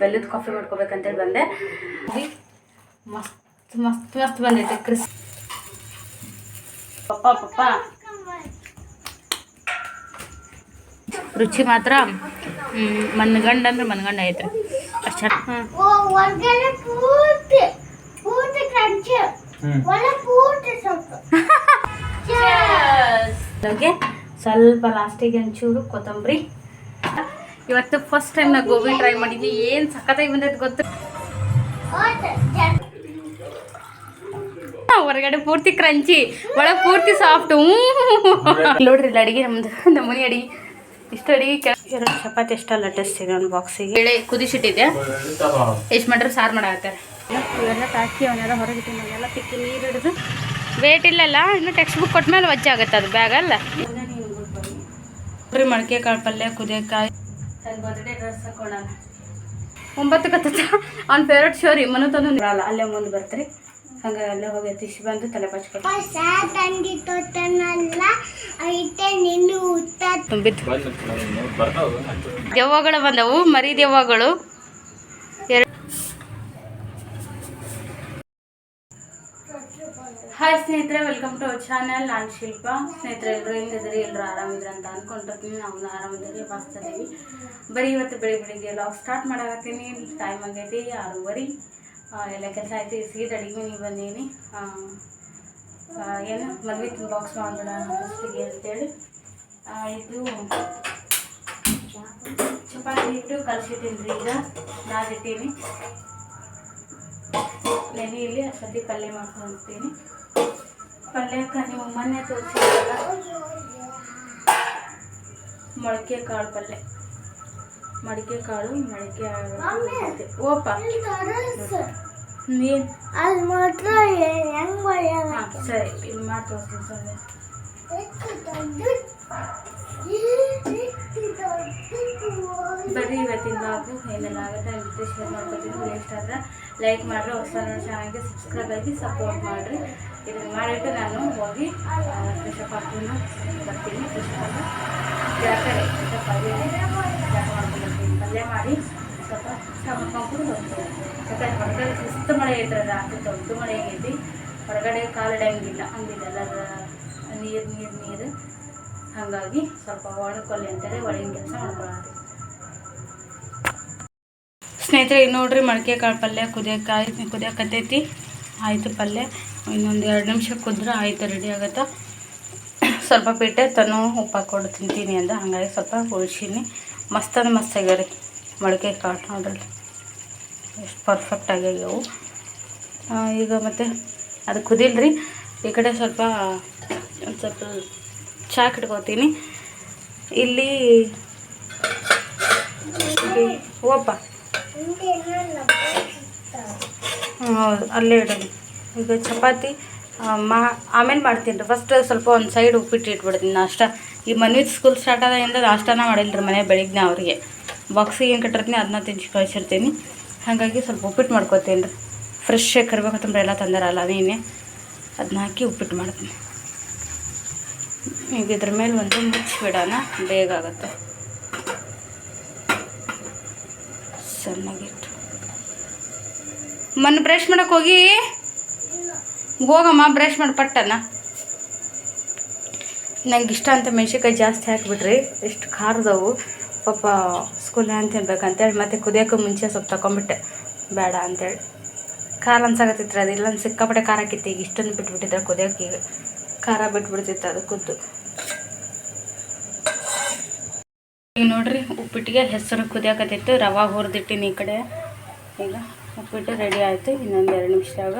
ಬೆಲ್ಲದ ಕಾಫಿ ಮಾಡ್ಕೋಬೇಕಂತೇಳಿ ಬಂದೆ. ಮಸ್ತ್ ಮಸ್ತ್ ಮಸ್ತ್ ಬಂದೈತೆ ಕ್ರಿಸ್ ಪಪ್ಪ ಪಪ್ಪ. ರುಚಿ ಮಾತ್ರ. ಮನ್ಗಂಡ್ ಮನ್ಗಂಡ ಅಂದ್ರೆ ಮನ್ಗಂಡ ಐತೆ. ಅಷ್ಟು ಹ್ಞೂ ಸ್ವಲ್ಪ ಲಾಸ್ಟಿಗೆ ಒಂಚೂರು ಕೊತ್ತಂಬರಿ. ಇವತ್ತು ಫಸ್ಟ್ ಟೈಮ್ ನಾ ಗೋಬಿ ಟ್ರೈ ಮಾಡಿದ್ವಿ. ಏನು ಸಖತ್ತಾಗಿ ಬಂದೈತೆ ಗೊತ್ತು? ಹೊರಗಡೆ ಪೂರ್ತಿ ಕ್ರಂಚಿ ಒಳಗೆ ಪೂರ್ತಿ ಸಾಫ್ಟ್ ನೋಡ್ರಿ ಇಲ್ಲಿ ಅಡಿಗೆ ನಮ್ದು ನಮ್ಮನೆ ಅಡಿಗೆ. ಇಷ್ಟು ಅಡಿಗೆ ಎರಡು ಚಪಾತಿ ಎಷ್ಟಲ್ಲ ಇದೆ ಒಂದು ಬಾಕ್ಸಿಗೆ ಹೇಳಿ ಕುದಿಸಿಟ್ಟಿದೆ ಎಷ್ಟು ಮಾಡ್ರೆ ಸಾರು ಮಾಡಾಕತ್ತಾರೆ. ಇವೆಲ್ಲ ಹಾಕಿ ಅವನ್ನೆಲ್ಲ ಹೊರಗೆ ಎಲ್ಲ ತಿಕ್ಕಿ ನೀರು ಹಿಡಿದು. ವೇಟ್ ಇಲ್ಲಲ್ಲ ಇನ್ನು ಟೆಕ್ಸ್ಟ್ ಬುಕ್ ಕೊಟ್ಮೇಲೆ ವಜ್ಜೆ ಆಗುತ್ತೆ ಅದು ಬ್ಯಾಗಲ್ಲ ನೋಡ್ರಿ ಮೊಳಕೆ ಕಾಳು ಪಲ್ಯ ಕುದಿಯಕಾಯಿ. ನನ್ನ ಡ್ರೆಸ್ ಒಂಬತ್ತು ಕತ್ತ ಅವ್ನ ಫೇವ್ರೇಟ್ ಶೋ ರೀ ಮನು ತಂದು ಬರಲ್ಲ ಅಲ್ಲೇ ಮುಂದೆ ಬರ್ತೀರಿ. ಹಂಗ ಅಲ್ಲೇ ಹೋಗಿ ತಿಶ್ ಬಂದು ತಲೆ ಬಚ್ಕೊಂಡು ತುಂಬಿತ್ತು. ದೆವ್ವಗಳು ಬಂದವು ಮರಿ ದೆವ್ವಗಳು. ಹಾಯ್ ಸ್ನೇಹಿತರೆ ವೆಲ್ಕಮ್ ಟು ಅವರ್ ಚಾನಲ್ ನಾನು ಶಿಲ್ಪ. ಸ್ನೇಹಿತರೆ ಎಲ್ಲರೂ ಹೆಂಗಿದ್ರಿ ಎಲ್ಲರೂ ಆರಾಮಿದ್ರೆ ಅಂತ ಅನ್ಕೊಂಡಿರ್ತೀನಿ. ನಾವು ಆರಾಮಿದ್ದೀವಿ ಬಾಸ್ತಿದ್ದೀವಿ ಬರೀ ಇವತ್ತು ಬೆಳಿಗ್ಗೆ ಬೆಳಿಗ್ಗೆ ಲಾಗ್ ಸ್ಟಾರ್ಟ್ ಮಾಡಾಕತ್ತೀನಿ. ಟೈಮ್ ಆಗೈತಿ ಆರೂವರೆ. ಎಲ್ಲ ಕೆಲಸ ಆಯ್ತು. ಸೀದ ಅಡಿಗೆ ನೀವು ಬಂದೀನಿ. ಏನು? ಮದ್ವೆ ಬಾಕ್ಸ್ ಮಾಡೋಣ ಫಸ್ಟಿಗೆ ಅಂತೇಳಿ. ಇದು ಚಪಾತಿ ಇಟ್ಟು ಕಲಸಿ ರೀ ಈಗ. ನಾದಿಟ್ಟೀನಿ ನೆನೆಯಲ್ಲಿ ಅಷ್ಟೊತ್ತಿಗೆ ಪಲ್ಯ ಮಾಡ್ಕೊಂತೀನಿ ಪಲ್ಯಕ್ಕೆ ನೀವು ಮೊನ್ನೆ ತೋರಿಸಿದಾಗ ಮೊಳಕೆ ಕಾಳು ಪಲ್ಯ ಮಡಿಕೆ ಕಾಳು ಮೊಳಕೆ ಆಗುತ್ತೆ ಓಪ. ನೀನು ಅಲ್ಲಿ ಮಾತ್ರ ಹೆಂಗ್ ಬರೆಯಲ್ಲ ಸರಿ ಇಲ್ಲಿ ಮಾಡಿ ತೋರಿಸ್ತೀನಿ ಬರ್ರಿ ಇವತ್ತಿನ ಏನೆಲ್ಲ ಆಗುತ್ತೆ ಇವತ್ತು ಶೇರ್ ಮಾಡ್ಕೊತೀನಿ. ಇಷ್ಟ ಆದರೆ ಲೈಕ್ ಮಾಡಿರಿ ಹೊಸ ಚಾನಲ್ಗೆ ಸಬ್ಸ್ಕ್ರೈಬ್ ಆಗಿ ಸಪೋರ್ಟ್ ಮಾಡಿರಿ. ಇದನ್ನು ಮಾಡಿಬಿಟ್ಟು ನಾನು ಹೋಗಿ ಫ್ರೆಶಪ್ ಹಾಕೊಂಡು ಬರ್ತೀನಿ ಫ್ರೆಶಪ್ ಜಾಕಡೆ ಪಲ್ಯ ಜಾಕ ಪಲ್ಯ ಮಾಡಿ ಸ್ವಲ್ಪ ಮಾಡ್ಕೊಂಡು ಹೋಗ್ತೀನಿ ಯಾಕಂದ್ರೆ ಹೊರಗಡೆ ಸುಸ್ತು ಮಳೆ ಐತೆ ರಾತ್ರಿ ದೊಡ್ಡ ಮಳೆ ಆಗೈತಿ. ಹೊರಗಡೆ ಕಾಲಿಡಂಗಿಲ್ಲ ಹಂಗಿದೆಲ್ಲ ನೀರು ನೀರು ನೀರು. ಹಾಗಾಗಿ ಸ್ವಲ್ಪ ಒಣಕೊಲ್ಲಿ ಅಂತೇಳಿ ಒಳಗಿನ ಕೆಲಸ ಮಾಡ್ಕೊಳತ್ತೀವಿ. ಸ್ನೇಹಿತರೆ ಈಗ ನೋಡ್ರಿ ಮಡಿಕೆ ಕಾಳು ಪಲ್ಯ, ಕುದಿಯೋಕಾಯಿ, ಕುದಿಯೋಕತ್ತೈತಿ. ಆಯಿತು ಪಲ್ಯ. ಇನ್ನೊಂದು ಎರಡು ನಿಮಿಷ ಕುದ್ರೆ ಆಯ್ತು ರೆಡಿ ಆಗುತ್ತೆ? ಸ್ವಲ್ಪ ಪೇಟೆ, ತನು ಉಪ್ಪು ಹಾಕ್ಕೊಂಡು ತಿಂತೀನಿ ಅಂದ. ಹಾಗಾಗಿ ಸ್ವಲ್ಪ ಉಳಿಸೀನಿ ಮಸ್ತ್ ಅಂದ್ರೆ ಮಸ್ತ್ ಆಗ್ಯಾವ ರೀ ಮೊಳಕೆ ಕಾಳು, ನೋಡ್ರಿ. ಎಷ್ಟು ಪರ್ಫೆಕ್ಟ್ ಆಗ್ಯಾವು ಈಗ ಮತ್ತೆ ಅದು ಕುದಿಲ್ರಿ. ಈ ಕಡೆ ಸ್ವಲ್ಪ ಒಂದು ಸ್ವಲ್ಪ ಚಾಕ್ ಇಟ್ಕೋತೀನಿ ಇಲ್ಲಿ ಓಪ್ಪ ಹೌದು, ಅಲ್ಲೇ ಇಡೋದು. ಈಗ ಚಪಾತಿ ಮಾ, ಆಮೇಲೆ ಮಾಡ್ತೀನಿ ರೀ. ಫಸ್ಟ್ ಸ್ವಲ್ಪ ಒಂದು ಸೈಡ್ ಉಪ್ಪಿಟ್ಟು ಇಟ್ಬಿಡ್ತೀನಿ ನಾಷ್ಟ ಈ ಮನೆ ಸ್ಕೂಲ್ ಸ್ಟಾರ್ಟ್ ಆದಾಗಿಂದ ನಾಷ್ಟನ ಮಾಡಿಲ್ಲ ರೀ ಮನೆ ಬೆಳಿಗ್ಗೆ ಅವರಿಗೆ. ಬಾಕ್ಸಿಗೆ ಏನು ಕಟ್ಟಿರ್ತೀನಿ ಅದನ್ನ ತಿನ್ಸಿ ಕಳಿಸಿರ್ತೀನಿ. ಹಾಗಾಗಿ ಸ್ವಲ್ಪ ಉಪ್ಪಿಟ್ಟು ಮಾಡ್ಕೊತೀನಿ ರೀ. ಫ್ರೆಶ್ ಕರಿಬೇಕಂತಂದ್ರೆ ಎಲ್ಲ ತಂದಾರಲ್ಲ ನೀನೆ ಅದನ್ನ ಹಾಕಿ ಉಪ್ಪಿಟ್ಟು ಮಾಡ್ತೀನಿ. ಈಗ ಇದ್ರ ಮೇಲೆ ಒಂದು ಮುಚ್ಚಿಬಿಡೋಣ, ಬೇಗ ಆಗುತ್ತೆ. ಸಣ್ಣಗಿಟ್ಟು. ಮೊನ್ನೆ ಬ್ರಷ್ ಮಾಡಕ್ಕೆ ಹೋಗಿ? ಹೋಗಮ್ಮ ಬ್ರಷ್ ಮಾಡಿ, ಪಟ್ಟನ. ನಂಗೆ ಇಷ್ಟ ಅಂತ ಮೆಣ್ಸಿನ್ಕಾಯಿ ಜಾಸ್ತಿ ಹಾಕಿಬಿಟ್ರಿ. ಎಷ್ಟು ಖಾರದವು. ಪಾಪ ಸ್ಕೂಲ್ ಏನು ತಿನ್ಬೇಕಂತೇಳಿ ಮತ್ತೆ ಕುದಿಯೋಕ್ಕೂ ಮುಂಚೆ ಸ್ವಲ್ಪ ತಗೊಂಬಿಟ್ಟೆ ಬೇಡ ಅಂತೇಳಿ. ಖಾರ ಅನ್ಸಾಕತ್ತಿತ್ತು ಅದು ಇಲ್ಲ ಸಿಕ್ಕಾಪಟ್ಟೆ ಖಾರ ಹಾಕಿತ್ತು ಈಗ ಇಷ್ಟೊಂದು ಬಿಟ್ಬಿಟ್ಟಿದ್ರೆ ಕುದಿಯೋಕೆ ಈಗ ಖಾರ ಬಿಟ್ಬಿಡ್ತಿತ್ತು ಅದು ಕುದ್ದು ಈಗ ನೋಡ್ರಿ, ಉಪ್ಪಿಟ್ಟಿಗೆ ಹೆಸರು ಕುದಿಯಾಕತ್ತಿತ್ತು. ರವೆ ಹುರಿದಿಟ್ಟಿನಿ ಈ ಕಡೆ. ಈಗ ಉಪ್ಪಿಟ್ಟು ರೆಡಿ ಆಯಿತು. ಇನ್ನೊಂದು ಎರಡು ನಿಮಿಷದಾಗ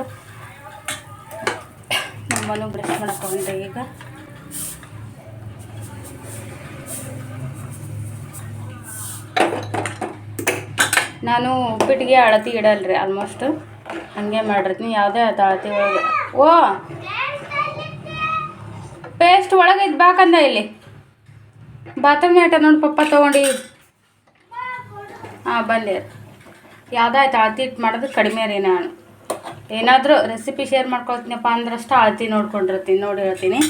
ನಮ್ಮನ್ನು ಬ್ರಷ್ ಮಾಡಕ್ಕೆ ಹೋಗಿದ್ದೆ ಈಗ. ನಾನು ಉಪ್ಪಿಟ್ಟಿಗೆ ಅಳತಿ ಇಡಲ್ರಿ ಆಲ್ಮೋಸ್ಟ್ ಹಾಗೆ ಮಾಡಿರ್ತೀನಿ, ಯಾವುದೇ ಆಯ್ತು ಅಳತಿ ಒಳಗೆ. ಓ! ಪೇಸ್ಟ್ ಒಳಗೆ ಇದು ಬಾಕಂದ ಇಲ್ಲಿ. ಬಾತ್ರೂಮ್ ಆಟ ನೋಡಿ ಪಪ್ಪ ತೊಗೊಂಡು. ಹಾಂ ಬಂದೆ ಯಾವುದಾಯ್ತು ಅಳತಿ ಇಟ್ಟು ಮಾಡೋದು ಕಡಿಮೆ ರೀ ನಾನು. ಏನಾದರೂ ರೆಸಿಪಿ ಶೇರ್ ಮಾಡ್ಕೊಳ್ತೀನಪ್ಪ ಅಂದ್ರಷ್ಟು ಅಳತಿ ನೋಡ್ಕೊಂಡಿರ್ತೀನಿ, ನೋಡಿ ಹೇಳ್ತೀನಿ.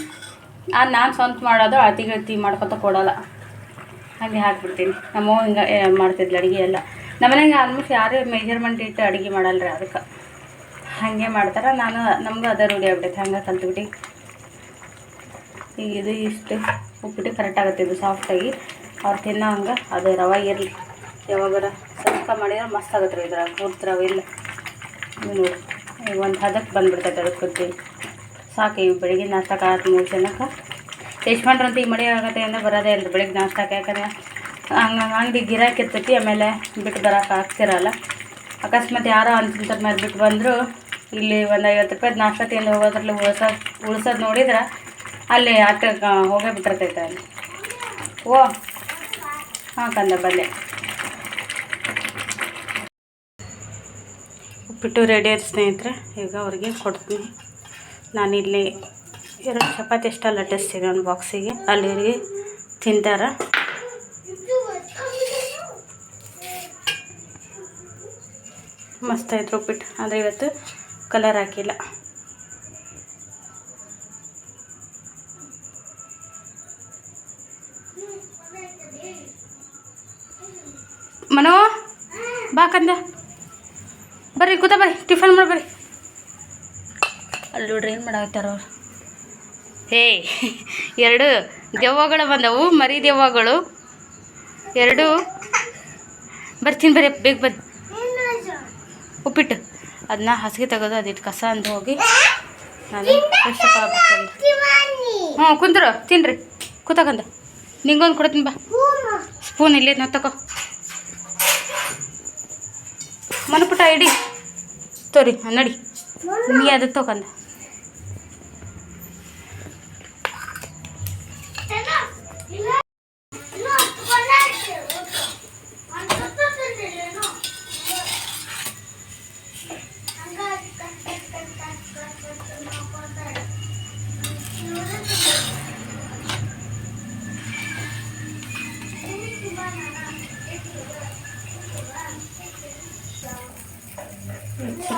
ಅದು ನಾನು ಸ್ವಂತ ಮಾಡೋದು ಅಳತಿ ಗಿಳತಿ ಮಾಡ್ಕೊತ ಕೊಡೋಲ್ಲ. ಹಾಗೆ ಹಾಕ್ಬಿಡ್ತೀನಿ. ನಮ್ಮವ್ವ ಹಿಂಗೆ ಮಾಡ್ತಿದ್ಲು ಅಡುಗೆ ಎಲ್ಲ. ನಮ್ಮನೆಗೆ ಆಲ್ಮೋಸ್ಟ್ ಯಾರು ಮೆಜರ್ಮೆಂಟ್ ಇಟ್ಟು ಅಡುಗೆ ಮಾಡಲ್ರಿ ಅದಕ್ಕೆ. ಹಾಗೆ ಮಾಡ್ತಾರೆ. ನಾನು, ನಮಗೂ ಅದೇ ರೂಢಿ ಆಗ್ಬಿಟ್ಟೈತೆ. ಹಂಗೆ ಕಲ್ತ್ಬಿಟ್ಟು. ಈಗ ಇದು ಇಷ್ಟು ಉಪ್ಪಿಟ್ಟು ಕರೆಕ್ಟ್ ಆಗುತ್ತೆ ಇದು ಸಾಫ್ಟಾಗಿ ಅವ್ರು ತಿನ್ನೋ ಹಂಗೆ ಅದು ರವೆ ಇರಲಿ. ಯಾವಾಗಾರ ಸ್ವಲ್ಪ ಮಾಡಿದ್ರೆ ಮಸ್ತ್ ಆಗುತ್ತೆ ರೀ ಇದ್ರಾಗ. ಪೂರ್ತಿ ರವೆ ಇಲ್ಲ. ನೋಡಿ. ಒಂದು ಹದಕ್ಕೆ ಬಂದ್ಬಿಡ್ತೈತೆ ಅದಕ್ಕೆ ಕುದ್ದಿ ಸಾಕು ಈಗ ಬೆಳಿಗ್ಗೆ ನಾಷ್ಟಕ್ಕೆ ಆರು ಮೂರು ಜನಕ್ಕೆ. ಅಂತ ಈಗ ಮಳೆ ಆಗತ್ತೆ ಅಂದ್ರೆ ಬರೋದೇ ಇಲ್ಲ, ಬೆಳಿಗ್ಗೆ ನಾಷ್ಟಕ್ಕೆ ಯಾಕಂದ್ರೆ ಹಂಗೆ ಅಂಗಡಿ ಗಿರಾಕಿ ಇರ್ತೈತಿ, ಆಮೇಲೆ ಬಿಟ್ಟು ಬರೋಕೆ ಆಗ್ತಿರಲ್ಲ. ಅಕಸ್ಮಾತ್ ಯಾರೋ ಅಂತಿಂತ ಮೇಲೆ ಬಿಟ್ಟು ಬಂದರು. ಇಲ್ಲಿ ಒಂದು ಐವತ್ತು ರೂಪಾಯಿ ನಾಷ್ಟ ತಿಂದು ಹೋಗೋದ್ರಲ್ಲಿ ಉಳ್ಸೋದು ಉಳ್ಸೋದು ನೋಡಿದ್ರೆ ಅಲ್ಲಿ ಆಟ ಹೋಗೇ ಬಿಟ್ಟಿರ್ತೈತೆ ಅಲ್ಲಿ. ಓ, ಹಾಂ ಕಂದ ಬಲ್ಲೆ ಉಪ್ಪಿಟ್ಟು ರೆಡಿ ಆಯ್ತು ಸ್ನೇಹಿತರೆ, ಈಗ ಅವ್ರಿಗೆ ಕೊಡ್ತೀನಿ. ನಾನಿಲ್ಲಿ ಎರಡು ಚಪಾತಿ ಎಷ್ಟು ಲಟ್ಟಿಸ್ತೀನಿ ಒಂದು ಬಾಕ್ಸಿಗೆ ಅಲ್ಲಿ ಅವರಿಗೆ ತಿಂತಾರ. ಮಸ್ತ್ ಆಯ್ತು ಉಪ್ಪಿಟ್ಟು ಆದರೆ ಇವತ್ತು ಕಲರ್ ಹಾಕಿಲ್ಲ. ಮನೋ, ಬಾ ಕಂದ. ಬರ್ರಿ, ಕೂತ ಬರ್ರಿ ಟಿಫನ್ ಮಾಡಿ ಅಲ್ಲಿ ನೋಡ್ರಿ ಏನು ಮಾಡಾಕತ್ತಾರ ಅವ್ರು. ಹೇ, ಎರಡು ದೆವ್ವಗಳು ಬಂದವು, ಮರಿ ದೆವ್ವಗಳು. ಎರಡು. ಬರ್ತೀನಿ ಬರ್ರಿ, ಬೇಗ ಬರ್ರಿ. ಉಪ್ಪಿಟ್ಟು. ಅದನ್ನ ಹಸಿಗೆ ತೆಗೆದು ಅದಿಟ್ಟು ಕಸ ಅಂತ ಹೋಗಿ ನಾನು ಹ್ಞೂ, ಕುಂದ್ರು, ತಿನ್ರಿ. ಕೂತಕಂದ ನಿಂಗೊಂದು ಕೊಡ್ತೀನಿ ಬಾ. ಸ್ಪೂನ್ ಇಲ್ಲೇ ನಾವು ತಗೋ ಮನಪುಟ ಇಡಿ ತೋರಿ ನಡಿ. ನೀ ಅದು ತಗೊಂಡ.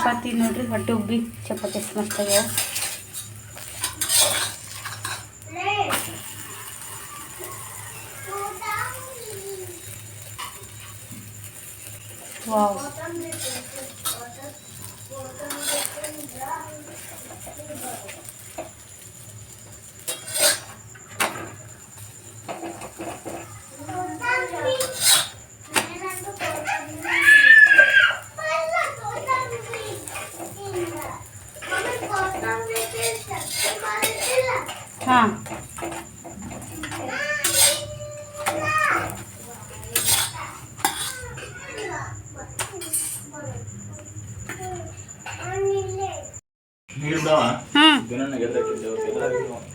ಚಪಾತಿ ನೋಡ್ರಿ ಹೊಟ್ಟೆ ಉಬ್ಬಿ ಚಪಾತಿ ಎಷ್ಟು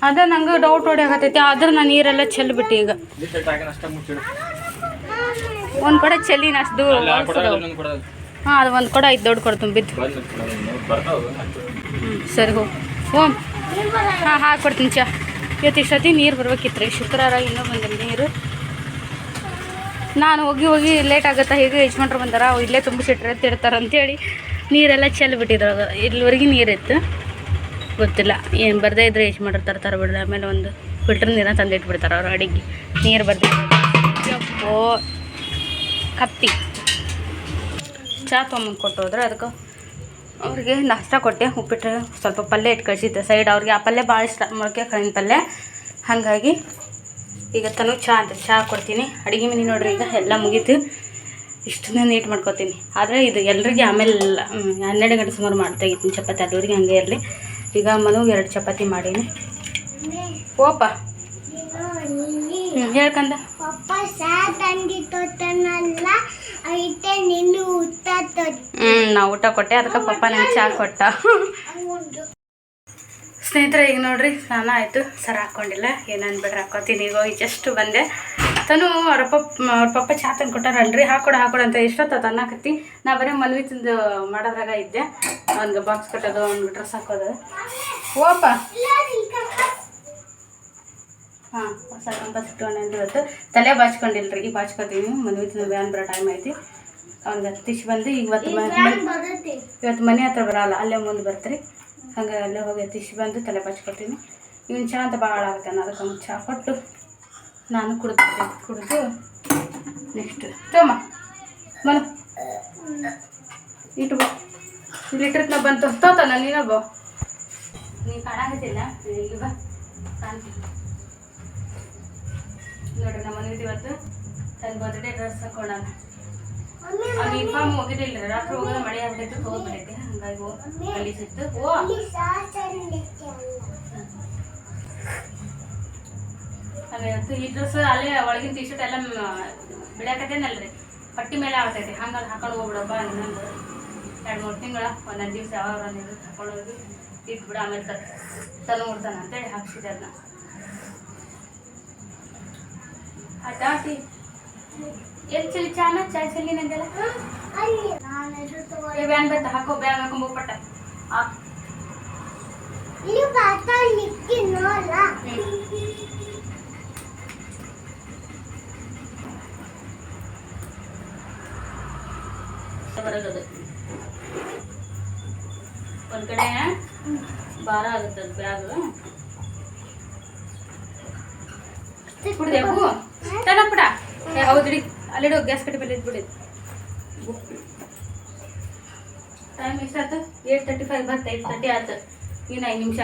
ಅದೇ ನಂಗೆ ಡೌಟ್ ಹೊಡಿಯಾಕತ್ತೈತಿ ಆದ್ರೆ ನಾನು ನೀರೆಲ್ಲ ಚೆಲ್ಬಿಟ್ಟು ಈಗ. ಒಂದ್ ಕಡೆ ಚೆಲ್ಲಿ ನಷ್ಟು ಕೊಡ ಚೆಲ್ಲಿನ ಅಷ್ಟು ಹಾಂ ಅದು ಒಂದು ಕೊಡ ಐದು ದೊಡ್ಡ ಕೊಡ್ತೀನಿ ಬಿದ್ದು ಸರಿ ಹೋಗಿ. ಓಂ ಹಾಂ ಹಾಕ್ಕೊಡ್ತೀನಿ ಚಾ. ಇವತ್ತು ಇಷ್ಟೊತ್ತಿ ನೀರು ಬರ್ಬೇಕಿತ್ತು ಶುಕ್ರವಾರ ಇನ್ನೂ ಬಂದಿಲ್ಲ ನೀರು. ನಾನು ಹೋಗಿ ಹೋಗಿ ಲೇಟ್ ಆಗುತ್ತಾ ಹೇಗೆ ಯಜಮಾನ್ರು ಬಂದಾರ ಅವು ಇಲ್ಲೇ ತುಂಬಿಸಿಟ್ರೆ ತಿಡ್ತಾರೆ ಅಂತೇಳಿ ನೀರೆಲ್ಲ ಚೆಲ್ಲಿ ಬಿಟ್ಟಿದ್ರು ಇಲ್ಲಿವರೆಗೆ ನೀರಿತ್ತು ಗೊತ್ತಿಲ್ಲ. ಏನು ಬರದೇ ಇದ್ರೆ ಈಜು ಮಾಡಿರ್ತಾರೆ ತರ ಬಿಡ್ರಿ. ಆಮೇಲೆ ಒಂದು ಫಿಲ್ಟರ್ ನೀರನ್ನ ತಂದಿಟ್ಬಿಡ್ತಾರೆ ಅವ್ರು ಅಡಿಗೆ. ನೀರು ಬರ್ದೆ ಓ ಕಪ್ಪಿ ಚಾ ತೊಗೊಂಬಂದು ಕೊಟ್ಟು ಹೋದ್ರೆ ಅದಕ್ಕೆ ಅವ್ರಿಗೆ ನಾಷ್ಟ ಕೊಟ್ಟೆ. ಉಪ್ಪಿಟ್ಟು ಸ್ವಲ್ಪ ಪಲ್ಯ ಇಟ್ಟು ಕಳಿಸಿದ್ದೆ. ಸೈಡ್ ಅವ್ರಿಗೆ ಆ ಪಲ್ಯ ಭಾಳ ಇಷ್ಟ. ಮೊಳಕೆ ಕಾಳಿನ ಪಲ್ಯ. ಹಾಗಾಗಿ ಈಗ ತನಗೆ ಚಹಾ ಅಂತ ಚಹಾ ಕೊಡ್ತೀನಿ. ಅಡುಗೆ ಮನೆ ನೋಡ್ರಿ ಈಗ ಎಲ್ಲ ಮುಗೀತು. ಇಷ್ಟನ್ನ ನೀಟ್ ಮಾಡ್ಕೊತೀನಿ. ಆದರೆ ಇದು ಎಲ್ರಿಗೆ ಆಮೇಲೆ ಹನ್ನೆರಡು ಗಂಟೆ ಸುಮಾರು ಮಾಡ್ತಾ ಇದ್ದೀನಿ. ಚಪಾತಿ ಅಲ್ಲಿವರೆಗೆ ಹಂಗೆ ಇರಲಿ. ಈಗ ಮನುಗೆ ಎರಡು ಚಪಾತಿ ಮಾಡೀನಿ. ಓಪ. ಹೇಳ್ಕಂದ ಪಪ್ಪ ತಂದಿತ್ತಲ್ಲ ಐತೆ ನಿನ್ನ ಊಟ ಹ್ಞೂ ನಾ ಊಟ ಕೊಟ್ಟೆ ಅದಕ್ಕೆ ಪಪ್ಪ ನಂಗೆ ಚಾ ಕೊಟ್ಟ. ಸ್ನೇಹಿತರೆ ಈಗ ನೋಡ್ರಿ ಸ್ನಾನ ಆಯಿತು. ಸರ ಹಾಕ್ಕೊಂಡಿಲ್ಲ ಏನಂದ್ಬಿಟ್ರೆ ಹಾಕೋತೀನಿ. ಈಗ ಹೋಗಿ ಜಸ್ಟ್ ಬಂದೆ. ತನು ಅವ್ರ ಪಪ್ಪ ಅವ್ರ ಪಪ್ಪ ಚಾ ತಂದು ಕೊಟ್ಟಾರಲ್ರಿ ಹಾಕೊಡ ಹಾಕೊಡ ಅಂತ ಎಷ್ಟೊತ್ತ ತನ್ನಕತ್ತಿ ನಾ ಬರೀ ಮಲ್ವಿ ತಿಂದು ಮಾಡೋದ್ರಾಗ ಇದ್ದೆ. ಒಂದು ಬಾಕ್ಸ್ ಕಟ್ಟೋದು ಒಂದು ಡ್ರೆಸ್ ಹಾಕೋದು. ಓಪ. ಹಾಂ ಹೊಸ ಇಟ್ಕೊಂಡು ಇವತ್ತು. ತಲೆ ಬಾಚ್ಕೊಂಡಿಲ್ರಿ ಈಗ ಬಾಚ್ಕೊತೀವಿ ಮಲ್ವಿ ತಿಂದು ವ್ಯಾನ್ ಬರೋ ಟೈಮ್ ಐತಿ. ಅವ್ನಿಗೆ ಹತ್ತಿಸಿ ಬಂದು ಇವತ್ತು ಇವತ್ತು ಮನೆ ಹತ್ರ ಬರಲ್ಲ ಅಲ್ಲೇ ಮುಂದೆ ಬರ್ತೀರಿ. ಹಂಗೆ ಅಲ್ಲೇ ಹೋಗಿ ತಿಶ್ ಬಂದು ತಲೆ ಬಾಚ್ಕೊತೀನಿ. ಇವನು ಚಾ ಅಂತ ಭಾಳ ಆಗುತ್ತೆ ಅದಕ್ಕೆ ಅವ್ನು ಚಾ ಕೊಟ್ಟು ನಾನು ಕುಡಿದು ಕುಡಿದು ನೆಕ್ಸ್ಟ್ ತೋಮ ಬನ್ನು ಇಟ್ಟು ಬಾ. ಲೀಟ್ರ್ ಬಂತು. ನೀನು ಅಬ್ಬ ನೀ ಕಾಣಾಕತ್ತಿಲ್ಲ? ಇಲ್ಲಿ ಬಾ. ಕಾಣ್ತೀನಿ ನೋಡ್ರಿ ನಮ್ಮ ಮನೆಗೆ ಇವತ್ತು ತನ್ನ ಬರ್ತ್ಡೇ ಡ್ರೆಸ್ ಹಾಕೊಳ್ಳೋಣ ಮಮ್ಮಿ ಯೂನಿಫಾರ್ಮ್ ಇನ್ಫಾರ್ಮ್ ಹೋಗಿದ್ದಿಲ್ಲ. ರಾತ್ರಿ ಹೋಗೋದ ಮಳೆ ಆಗ್ತೈತೆ ಹೋಗ್ಬಿಡೈತೆ ಹಂಗಾಗಿ ಹೋಗಿ ಅಲ್ಲಿ ಸಿಕ್ತು. ಓ. ಇಲ್ಲಿ ಸಾಸ್ ತಂದಿಟ್ಟೆ ಅಲ್ಲ. ಒಳಗಿನ ಟಿ ಶರ್ಟ್ ಎಲ್ಲ ಬಿಡಾಕತ್ತೇನಲ್ರಿ ಪಟ್ಟಿ ಮೇಲೆ ಆಗ್ತೈತಿ ಹಂಗಲ್ಲಿ ಹಾಕೊಂಡು ಹೋಗ್ಬಿಡಪ್ಪ ಇನ್ನೊಂದು ಎರಡು ಮೂರು ತಿಂಗಳ ಒಂದೊಂದು ದಿವಸ ಯಾವಾಗ ಒಂದಿದ್ದು ಹಾಕೊಂಡು ಹೋಗಿ ಇಟ್ಬಿಡ ಆಮೇಲೆ ತ ತಂದು ಮುಡ್ತಾನೆ ಅಂತೇಳಿ ಹಾಕ್ಸಿದೆ ಅದನ್ನ ಆಯ್ತಾ ಟೀ ಎಲ್ಲಿ ಚಾನ ಚಾಯ್ ಚೆಲ್ಲಿ ಏ ಬ್ಯಾನ್ ಬತ್ತ ಹಾಕೋ ಬ್ಯಾನ್ ಹಾಕೊಂಡ್ ಹೋಗ್ಬಿಟ್ಟ ಇಲ್ಲಿ ಬಾತ ನಿಕ್ಕಿ ನೋಡ ಬರೋದು ಒಂದ್ ಕಡೆ ಭಾರ ಆಗುತ್ತೆ ಅದು ಬ್ಯಾಗ್. ಕುಡ್ದೆ ಹೂ. ತನಪುಡ ಏ ಹೌದ್ರಿ ಅಲ್ಲಿಡು ಗ್ಯಾಸ್ ಕಟ್ಟಿ ಮೇಲೆ ಇದ್ಬಿಡಿ ಟೈಮ್ ಎಷ್ಟಾಯ್ತು? ಏಟ್ ತರ್ಟಿ ಫೈವ್ ಬರ್ತಾ ಏಟ್ ತರ್ಟಿ ಆಯ್ತು. ಇನ್ನು ಐದು ನಿಮಿಷ.